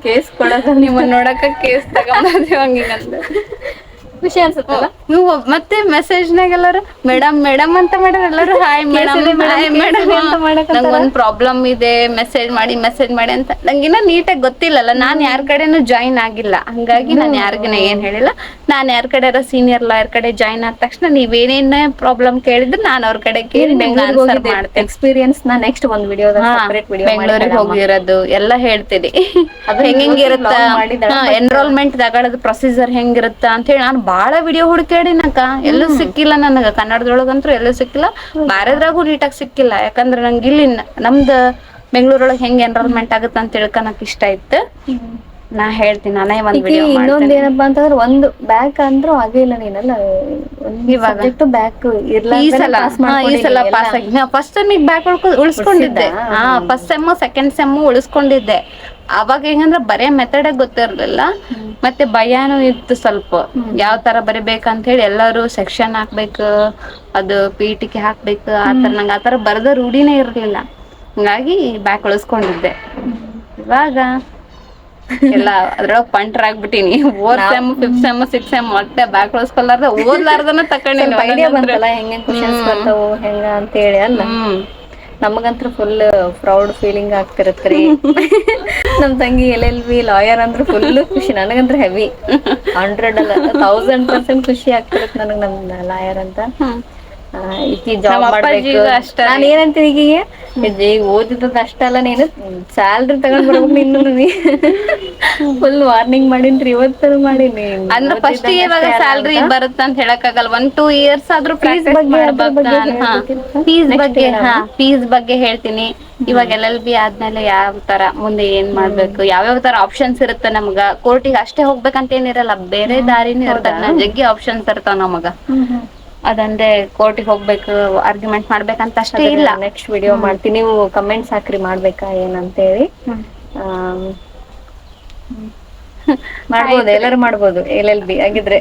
ಕೇಸ್ ಕೊಡೋದು ನಿಮ್ಮನ್ನ ನೋಡಕ್ಕ ಕೇಸ್ ತಗೊಂಡ್ರಿ ಹಂಗಿಂಗ್ ಹಿಂಗಂತ (laughs) ಖುಷಿ ಅನ್ಸುತ್ತಲ್ಲ? ನೀವು ಮತ್ತೆ ಮೆಸೇಜ್ ಎಲ್ಲಾರು ಮೇಡಮ್ ಮೇಡಮ್ ಅಂತ ಮಾಡ್ಯಾರ ಎಲ್ಲರೂ ಹಾಯ್ ಮೇಡಮ್. ನಂಗೆ ಒಂದ್ ಪ್ರಾಬ್ಲಮ್ ಇದೆ ಮೆಸೇಜ್ ಮಾಡಿ ಮೆಸೇಜ್ ಮಾಡಿ ಅಂತ. ನಂಗಿನ್ನ ನೀಟಾಗಿ ಗೊತ್ತಿಲ್ಲಲ್ಲ ನಾನ್ ಯಾರ ಕಡೆನೂ ಜಾಯಿನ್ ಆಗಿಲ್ಲ. ಹಂಗಾಗಿ ನಾನು ಯಾರಿಗಿನ ಏನ್ ಹೇಳಿಲ್ಲ. ನಾನ್ ಯಾರ ಕಡೆ ಸೀನಿಯರ್ ಲಾಯರ್ ಕಡೆ ಜಾಯಿನ್ ಆದ ತಕ್ಷಣ ನೀವೇನೇನ್ ಪ್ರಾಬ್ಲಮ್ ಕೇಳಿದ್ರೆ ನಾನು ಅವ್ರ ಕಡೆ ಕೇಳಿ ಎಕ್ಸ್ಪೀರಿಯನ್ಸ್ ನಾ ನೆಕ್ಸ್ಟ್ ಒಂದ್ ವಿಡಿಯೋ ಬೆಂಗಳೂರಿಗೆ ಹೋಗಿರೋದು ಎಲ್ಲ ಹೇಳ್ತೀನಿ. ಹೆಂಗಿರುತ್ತ ಎನ್ರೋಲ್ಮೆಂಟ್ ತಗೊಳ್ಳೋದು ಪ್ರೊಸೀಜರ್ ಹೆಂಗಿರುತ್ತ ಅಂತ ಹೇಳಿ ನಾನು ಬಾಳ ವಿಡಿಯೋ ಹುಡುಕಾಡಿನಕ ಎಲ್ಲೂ ಸಿಕ್ಕಿಲ್ಲ ನನಗ. ಕನ್ನಡದೊಳಗಂತೂ ಎಲ್ಲೂ ಸಿಕ್ಕಿಲ್ಲ. ಬಾರದ್ರಾಗೂ ನೀಟಾಗಿ ಸಿಕ್ಕಿಲ್ಲ. ಯಾಕಂದ್ರೆ ನಂಗೆ ಇಲ್ಲಿ ನಮ್ದ ಬೆಂಗಳೂರೊಳಗೆ ಹೆಂಗ್ ಎನ್ರೋಲ್ಮೆಂಟ್ ಆಗುತ್ತೆ ಅಂತ ತಿಳ್ಕೊಳಕ್ ಇಷ್ಟ ಇತ್ತು. ನಾ ಹೇಳ್ತೀನಿ ನಾನೇ ಒಂದ್ ಇನ್ನೊಂದ್ ಏನಪ್ಪಾ ಅಂತಂದ್ರೆ ಒಂದು ಬ್ಯಾಕ್ ಅಂದ್ರೂ ಆಗೇ ಇಲ್ಲ ನೀನಲ್ಲ ಇವಾಗ? ಬ್ಯಾಕ್ ಈ ಸಲ. ಈ ಸಲ ಪಾಸ್ ಆಗಿ ಫಸ್ಟ್ ಸೆಮ್ ಬ್ಯಾಕ್ ಉಳಿಸ್ಕೊಂಡಿದ್ದೆ? ಹಾ ಫಸ್ಟ್ ಸೆಮ್ ಸೆಕೆಂಡ್ ಸೆಮ್ ಉಳಿಸ್ಕೊಂಡಿದ್ದೆ. ಅವಾಗ ಹೆಂಗಂದ್ರ ಬರೇ ಮೆಥಡ್ ಗೊತ್ತಿರ್ಲಿಲ್ಲ. ಮತ್ತೆ ಭಯಾನು ಇತ್ತು ಸ್ವಲ್ಪ. ಯಾವ ತರ ಬರಿಬೇಕಂತ ಹೇಳಿ ಎಲ್ಲರೂ ಸೆಕ್ಷನ್ ಹಾಕ್ಬೇಕು ಅದು ಪೀಟಿಕೆ ಹಾಕ್ಬೇಕು ಆತರ ನಂಗೆ ಆತರ ಬರದ ರೂಢಿನೇ ಇರ್ಲಿಲ್ಲ. ಹಂಗಾಗಿ ಬ್ಯಾಕ್ ಉಳಿಸ್ಕೊಂಡಿದ್ದೆ ಇವಾಗ ಎಲ್ಲ ಅದ್ರೊಳಗ್ ಪಂಟ್ರ್ ಆಗ್ಬಿಟ್ಟಿನಿ. Or sem fifth sem six sem ಮತ್ತೆ ಬ್ಯಾಕ್ ಉಳಿಸ್ಕೊಲಾರ್ದ ಓದ್ಲಾರ್ದನ ಬಂತಲ್ಲ ಹೆಂಗ್ ಕ್ವಶನ್ಸ್ ಬರ್ತಾವು ಹೆಂಗ ಅಂತ ಹೇಳಿ ಅಲ್ಲ. ನಮಗಂತ್ರ ಫುಲ್ ಪ್ರೌಡ್ ಫೀಲಿಂಗ್ ಆಗ್ತಿರತ್ರಿ ನಮ್ ತಂಗಿ ಎಲ್ ಎಲ್ ಬಿ ಲಾಯರ್ ಅಂದ್ರ ಫುಲ್ ಖುಷಿ ನನಗಂತ್ರ ಹೆವಿ ಹಂಡ್ರೆಡ್ ಅಲ್ಲ ತೌಸಂಡ್ ಪರ್ಸೆಂಟ್ ಖುಷಿ ಆಗ್ತಿರತ್ ನನಗ್ ನಮ್ ಲಾಯರ್ ಅಂತ. ನಾನ್ ಏನಂತೀನಿ ಈಗಿಗೆ ಈಗ? ಓದಿದ್ದದ ಅಷ್ಟಲ್ಲ ನೀನು? ಸ್ಯಾಲ್ರಿ ತಗೊಂಡ್ ಬರ್ಬೇಕು ನೀನು ಫುಲ್ ವಾರ್ನಿಂಗ್ ಮಾಡಿನ್ರಿ ಇವತ್ತು ಮಾಡೀನಿ ಅಂದ್ರೆ ಫಸ್ಟ್ ಇವಾಗ ಸ್ಯಾಲ್ರಿ ಬರುತ್ತ ಅಂತ ಹೇಳಕ್ಕಾಗಲ್ಲ. ಒನ್ ಟೂ ಇಯರ್ಸ್ ಆದ್ರೂ ಫೀಸ್ ಬಗ್ಗೆ, ಫೀಸ್ ಬಗ್ಗೆ ಹಾ. ಫೀಸ್ ಬಗ್ಗೆ ಹೇಳ್ತೀನಿ. ಇವಾಗ ಎಲ್ ಎಲ್ ಬಿ ಆದ್ಮೇಲೆ ಯಾವ ತರ ಮುಂದೆ ಏನ್ ಮಾಡ್ಬೇಕು? ಯಾವ್ಯಾವ ತರ ಆಪ್ಷನ್ಸ್ ಇರುತ್ತೆ ನಮ್ಗ? ಕೋರ್ಟಿಗೆ ಅಷ್ಟೇ ಹೋಗ್ಬೇಕಂತ ಏನಿರಲ್ಲ. ಬೇರೆ ದಾರಿನೂ ಇರ್ತದ ಜಗ್ಗಿ ಆಪ್ಷನ್ಸ್ ಇರ್ತಾವ ನಮಗ. ಅದಂದ್ರೆ ಕೋರ್ಟಿಗೆ ಹೋಗ್ಬೇಕು ಆರ್ಗ್ಯುಮೆಂಟ್ ಮಾಡ್ಬೇಕಂತ ಅಷ್ಟೇ ಇಲ್ಲ. ನೆಕ್ಸ್ಟ್ ವಿಡಿಯೋ ಮಾಡ್ತೀನಿ. ನೀವು ಕಮೆಂಟ್ಸ್ ಹಾಕ್ರಿ ಮಾಡ್ಬೇಕಾ ಏನಂತೇಳಿ. ಆಮ್, (laughs) ಮಾಡ್ಬೋದು ಎಲ್ಲರೂ ಮಾಡ್ಬೋದು ಎಲ್ ಎಲ್ ಬಿ ಆಗಿದ್ರೆ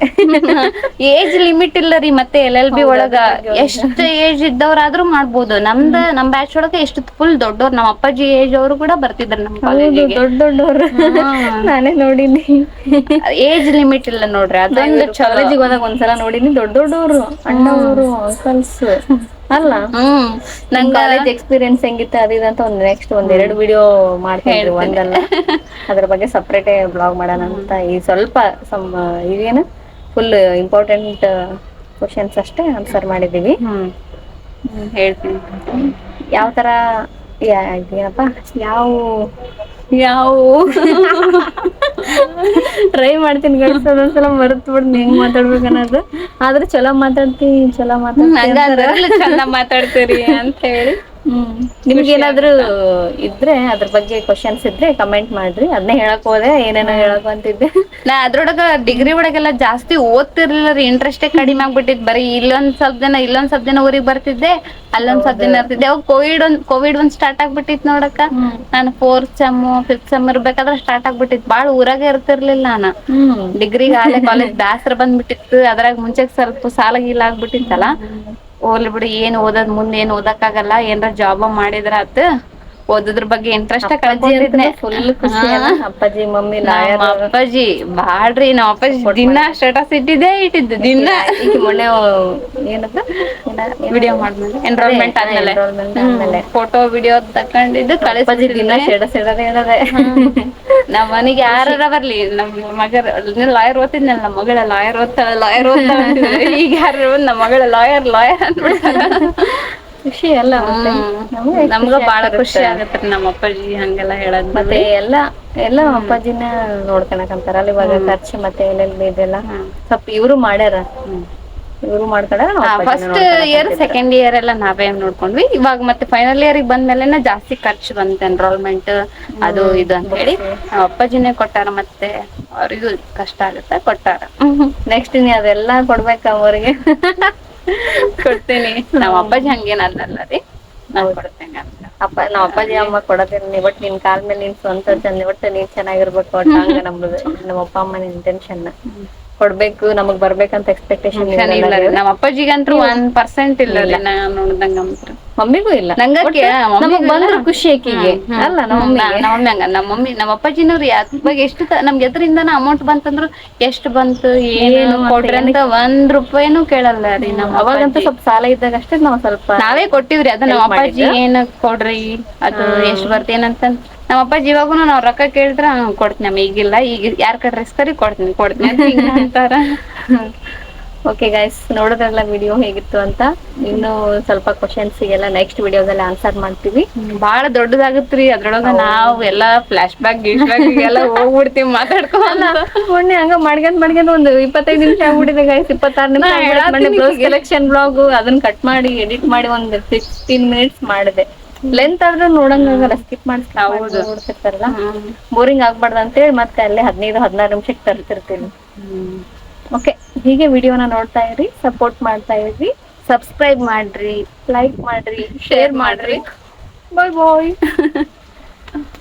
ಏಜ್ ಲಿಮಿಟ್ ಇಲ್ಲ ರೀ ಮತ್ತೆ ಎಲ್ ಎಲ್ ಬಿ ಒಳಗ ಎಷ್ಟ್ ಏಜ್ ಇದ್ದವ್ರಾದ್ರೂ ಮಾಡ್ಬೋದು. ನಮ್ದ ನಮ್ ಬ್ಯಾಚ್ ಒಳಗ ಎಷ್ಟು ಫುಲ್ ದೊಡ್ಡವ್ರು ನಮ್ಮ ಅಪ್ಪಾಜಿ ಏಜ್ ಅವರು ಕೂಡ ಬರ್ತಿದ್ರು ನಮ್ ಕಾಲೇಜ್ ಕಾಲೇಜಿಗೆ ದೊಡ್ಡ ದೊಡ್ಡವ್ರು. (laughs) ನಾನೇ ನೋಡಿನಿ. (laughs) ಏಜ್ ಲಿಮಿಟ್ ಇಲ್ಲ ನೋಡ್ರಿ ಅದೊಂದು ಕಾಲೇಜಿಗೆ ಹೋದಾಗ ಒಂದ್ಸಲ ನೋಡಿನಿ ದೊಡ್ಡ ದೊಡ್ಡವ್ರು ಅಣ್ಣವರು ಅಂಕಲ್ಸ್ ಅಲ್ಲ? ಹ್ಮ್. ನಮ್ ಕಾಲೇಜ್ ಎಕ್ಸ್ಪೀರಿಯನ್ಸ್ ಹೆಂಗಿತ್ತು ಅದು ಇದು ಅಂತ ಒಂದ್ ನೆಕ್ಸ್ಟ್ ಒಂದ್ ಎರಡು ವಿಡಿಯೋ ಮಾಡ್ತೀನಿ ಒಂದಲ್ಲ. ಅದ್ರ ಬಗ್ಗೆ ಸಪ್ರೇಟ್ ಬ್ಲಾಗ್ ಮಾಡೋಣ ಅಂತ ಈ ಸ್ವಲ್ಪ ಸಮ್ ಇವೇನು ಫುಲ್ ಇಂಪಾರ್ಟೆಂಟ್ ಕ್ವಶನ್ಸ್ ಅಷ್ಟೇ ಆನ್ಸರ್ ಮಾಡಿದೀವಿ ಹ್ಮ್. ಹೇಳ್ತೀನಿ. ಯಾವ ತರ ಏನಪ್ಪ ಯಾವ. ಯಾವ? ಟ್ರೈ ಮಾಡ್ತೀನಿ ಗೈಸ್ ಒಂದೊಂದ್ಸಲ ಮರೆತು ಬಿಡ್ತೀನಿ. ಹೆಂಗ್ ಮಾತಾಡ್ಬೇಕು ಅನ್ನೋದು. ಆದ್ರೆ ಚಲೋ ಮಾತಾಡ್ತೀನಿ ಚಲೋ ಮಾತಾಡ್ತೀನಿ ಚಂದ ಮಾತಾಡ್ತೀರಿ ಅಂತ ಹೇಳಿ. ಹ್ಮ್. ನಿಮ್ಗೆ ಏನಾದ್ರು ಇದ್ರೆ ಅದ್ರ ಬಗ್ಗೆ ಕ್ವಶನ್ಸ್ ಇದ್ರೆ ಕಮೆಂಟ್ ಮಾಡ್ರಿ. ಅದನ್ನೇ ಹೇಳಕ್ ಹೋದೆ ಏನೇನೋ ಹೇಳಕ್ ಅಂತಿದ್ದೆ ನಾ ಅದ್ರೊಳಗ ಡಿಗ್ರಿ ಒಳಗೆಲ್ಲ ಜಾಸ್ತಿ ಓದ್ತಿರ್ಲಿಲ್ಲ ರೀ. ಇಂಟ್ರೆಸ್ಟೇ ಕಡಿಮೆ ಆಗ್ಬಿಟ್ಟಿದ್ ಬರೀ ಇಲ್ಲೊಂದ್ ಸ್ವಲ್ಪ ಜನ ಇಲ್ಲೊಂದ್ ಸ್ವಲ್ಪ ಜನ ಊರಿಗೆ ಬರ್ತಿದ್ದೆ ಅಲ್ಲೊಂದ್ ಸ್ವಲ್ಪ ದಿನ ಇರ್ತಿದ್ದೆ. ಅವಾಗ ಕೋವಿಡ್ ಒಂದ್ ಕೋವಿಡ್ ಒಂದ್ ಸ್ಟಾರ್ಟ್ ಆಗ್ಬಿಟ್ಟಿತ್ ನೋಡಕ್ಕ. ನಾನು ಫೋರ್ತ್ ಸೆಮ್ ಫಿಫ್ತ್ ಸೆಮ್ ಇರ್ಬೇಕಾದ್ರೆ ಸ್ಟಾರ್ಟ್ ಆಗ್ಬಿಟ್ಟಿತ್ ಬಾಳ ಊರಾಗೆ ಇರ್ತಿರ್ಲಿಲ್ಲ ನಾನು ಡಿಗ್ರಿಗೆ ಡಿಗ್ರಿ ಆಲೆ ಕಾಲೇಜ್ ಬ್ಯಾಸರ ಬಂದ್ಬಿಟ್ಟಿತ್ತು. ಅದ್ರಾಗ ಮುಂಚೆ ಸ್ವಲ್ಪ ಸಾಲ ಗೀಲ ಆಗ್ಬಿಟ್ಟಿತ್ತಲ್ಲ. ಹೋಗ್ಲಿ ಬಿಡು ಏನ್ ಓದದ್ ಮುಂದ್ ಏನ್ ಓದಕ್ಕಾಗಲ್ಲ ಏನ್ರ ಜಾಬ್ ಮಾಡಿದ್ರ ಆತ್. ಓದೋದ್ರ ಬಗ್ಗೆ ಇಂಟ್ರೆಸ್ಟ್ ಕಳ್ಕೊಂಡಿದ್ನೆ ಅಪ್ಪಾಜಿ ಮಮ್ಮಿ ನಮ್ಮ ಲಾಯರ್. ಅಪ್ಪಾಜಿ ಬಾಳ್ರಿ ನಮ್ಮ ಅಪ್ಪಾಜಿ ದಿನ ಸ್ಟೇಟಸ್ ಇಟ್ಟಿದ್ದೆ ಇಟ್ಟಿದ್ದು ದಿನ. ಮೊನ್ನೆ ಏನದ? ವಿಡಿಯೋ ಮಾಡ್ಮೇಲೆ ಎನ್ರೋಲ್ಮೆಂಟ್ ಆದ್ಮೇಲೆ. ಫೋಟೋ ವಿಡಿಯೋ ತಕೊಂಡಿದ್ದು ಅಪ್ಪಾಜಿ ದಿನ ಸ್ಟೇಟಸ್ ಸೆಡದೆ ಹೇಳದೆ ನಮ್ಮ ಮನೆಗೆ ಯಾರ ಬರ್ಲಿ ನಮ್ ಮಗ ಲಾಯರ್ ಓದ್ತಿದ್ನಲ್ಲ ನಮ್ಮ ಮಗಳ ಲಾಯರ್ ಓದ್ತಾಳ ಲಾಯರ್ ಓದ್ತಾಳ. ಈಗ ಯಾರು ನಮ್ಮ ಮಗಳ ಲಾಯರ್ ಲಾಯರ್ ಅಂದ್ಬಿಡ್ತಾರ ಖುಷಿ ಅಲ್ಲ ನಮ್ಗೆ ಬಾಳ ಖುಷಿ ಆಗತ್ರಿ ನಮ್ಮ ಅಪ್ಪಾಜಿ ಹಂಗೆಲ್ಲ ಹೇಳದ್ ಮತ್ತೆ ಎಲ್ಲ ಎಲ್ಲ ಅಪ್ಪಾಜಿನ ನೋಡ್ಕೊಳಕಂತಾರಲ್ಲ ಇವಾಗ ಖರ್ಚು ಮತ್ತೆ ಎಲ್ಲೆಲ್ಲಿ ಇದೆಲ್ಲ ಸ್ವಲ್ಪ ಇವ್ರು ಮಾಡ್ಯಾರ. ಇವ್ರು ಮಾಡ್ಕೊಂಡಾರ ಫಸ್ಟ್ ಇಯರ್ ಸೆಕೆಂಡ್ ಇಯರ್ ಎಲ್ಲ ನಾವೇ ನೋಡ್ಕೊಂಡ್ವಿ. ಇವಾಗ ಮತ್ತೆ ಫೈನಲ್ ಇಯರ್ ಬಂದ್ಮೇಲೆ ಜಾಸ್ತಿ ಖರ್ಚು ಬಂತೆ ಎನ್ರೋಲ್ಮೆಂಟ್ ಅದು ಇದು ಅಂತ ಹೇಳಿ ಅಪ್ಪಾಜಿನೇ ಕೊಟ್ಟಾರ ಮತ್ತೆ ಅವ್ರಿಗೂ ಕಷ್ಟ ಆಗುತ್ತೆ ಕೊಟ್ಟಾರ. ನೆಕ್ಸ್ಟ್ ನೀ ಅದೆಲ್ಲಾ ಕೊಡ್ಬೇಕ ಅವ್ರಿಗೆ. (laughs) ಕೊಡ್ತೀನಿ. ನಮ್ಮ ಅಪ್ಪಾಜಿ ಹಂಗೇನಲ್ಲ ರೀ. ನಾನ್ ಕೊಡ್ತೇನೆ ಅಂತ. ಅಪ್ಪ ನಾವ್ ಅಪ್ಪಾಜಿ ಅಮ್ಮ ಕೊಡೋದಿಲ್ಲ ಒಟ್ ನಿನ್ ಕಾಲ್ ಮೇಲೆ ನಿನ್ ಸ್ವಂತ ಚಂದ ಒಟ್ಟು ನೀನ್ ಚೆನ್ನಾಗಿರ್ಬೇಕು ಒಟ್ಟ ಹಂಗ ನಮ್ದು ನಮ್ಮ ಅಪ್ಪ ಅಮ್ಮನ ಇಂಟೆನ್ಷನ್ ಕೊಡ್ಬೇಕು ನಮಗ್ ಬರ್ಬೇಕಂತ ಎಕ್ಸ್ಪೆಕ್ಟೇಷನ್ ಇಲ್ಲ ನಮ್ಮ ಅಪ್ಪಾಜಿಗಂತೂ ಒಂದ್ ಪರ್ಸೆಂಟ್ ಇಲ್ಲ ನೋಡ್ದಂಗ ಮಮ್ಮಿಗೂ ಇಲ್ಲ. ನಂಗಕ್ಕೆ ನಮಗ್ ಬಂದ್ರ ಖುಷಿ ಆಕಿಗೆ. ಅಲ್ಲ ನಮ್ಮ ಮಮ್ಮಿ ಹಂಗ. ನಮ್ಮ ಮಮ್ಮಿ ನಮ್ಮ ಅಪ್ಪಾಜಿನವ್ರು ಇವಾಗ ಎಷ್ಟು ನಮ್ಗೆ ಎದ್ರಿಂದನ ಅಮೌಂಟ್ ಬಂತಂದ್ರು ಎಷ್ಟು ಬಂತು ಏನು ಕೊಡ್ರಿ ಅಂತ ಒಂದ್ ರೂಪಾಯಿನೂ ಕೇಳಲ್ಲ ರೀ ನಮ್ಮ ಅವಾಗಂತೂ ಸ್ವಲ್ಪ ಸಾಲ ಇದ್ದಾಗ ಅಷ್ಟೇ ನಾವ್ ಸ್ವಲ್ಪ ನಾವೇ ಕೊಟ್ಟಿವ್ರಿ ಅದು ನಮ್ಮ ಅಪ್ಪಾಜಿ ಏನ್ ಕೊಡ್ರಿ ಅದು ಎಷ್ಟ್ ಬರ್ತ ಏನಂತ ನಮ್ಮ ಅಪ್ಪಾಜಿ ಇವಾಗೂನು ನಾವ್ ರೊಕ್ಕ ಕೇಳಿದ್ರ ಕೊಡ್ತೀನಿ ಈಗಿಲ್ಲ ಈಗ ಯಾರ್ ಕಡೆ ಇಸ್ಕರಿ ಕೊಡ್ತೀನಿ ಕೊಡ್ತೀನಿ ಅಂತ ಹಿಂಗ ಅಂತಾರ. (laughs) ಓಕೆ ಗೈಸ್ ನೋಡೋದ್ರಲ್ಲ ವಿಡಿಯೋ ಹೇಗಿತ್ತು ಅಂತ. ಇನ್ನು ಸ್ವಲ್ಪ ಕ್ವಶನ್ಸ್ ಎಲ್ಲ ನೆಕ್ಸ್ಟ್ ವಿಡಿಯೋದಲ್ಲಿ ಆನ್ಸರ್ ಮಾಡ್ತೀವಿ. ಬಹಳ ದೊಡ್ಡದಾಗತ್ರಿ. ಅದ್ರೊಳಗ ನಾವ್ ಎಲ್ಲಾ ಫ್ಲಾಶ್ ಬ್ಯಾಕ್ ಗೀಶ್ ಬ್ಯಾಕ್ ಎಲ್ಲ ಹೋಗ್ಬಿಡ್ತೀವಿ ಮಾತಾಡ್ಕೊಂಡ್ ಮೊನ್ನೆ ಹಂಗ ಮಾಡ್ಕೊಂಡ್ ಮಾಡ್ಕೊಂಡ್ ಒಂದು ಇಪ್ಪತ್ತೈದು ನಿಮಿಷ ಆಗ್ಬಿಟ್ಟಿದೆ ಗೈಸ್ ಇಪ್ಪತ್ತಾರು ನಿಮಿಷ ನಾ ಆಗ್ಬಿಡತ್ತೆ. ಮೊನ್ನೆ ಹೇಳತ್ತೀನಿ ಬ್ಲೌಸ್ ಸೆಲೆಕ್ಷನ್ ಬ್ಲಾಗ್ ಅದನ್ನ ಕಟ್ ಮಾಡಿ ಎಡಿಟ್ ಮಾಡಿ ಒಂದು ಸಿಕ್ಸ್ಟೀನ್ ಮಿನಿಟ್ಸ್ ಮಾಡಿದೆ. ಲೆಂತ್ ಆದ್ರೂ ನೋಡಂಗಾಗಲ್ಲ ಸ್ಕಿಪ್ ಮಾಡಿ. ನೋಡ್ತಿರ್ತಾರಲ್ಲ? ಬೋರಿಂಗ್ ಆಗ್ಬಾರ್ದು ಅಂತೇಳಿ ಮತ್ತೆ ಅಲ್ಲೇ ಹದಿನೈದು ಹದಿನಾರು ನಿಮಿಷಕ್ಕೆ ತರ್ತಿರ್ತೀನಿ. ಓಕೆ ಹೀಗೆ ವಿಡಿಯೋನ ನೋಡ್ತಾ ಇರಿ ಸಪೋರ್ಟ್ ಮಾಡ್ತಾ ಇರಿ ಸಬ್ಸ್ಕ್ರೈಬ್ ಮಾಡ್ರಿ ಲೈಕ್ ಮಾಡ್ರಿ ಶೇರ್ ಮಾಡ್ರಿ. ಬಾಯ್ ಬಾಯ್ (laughs)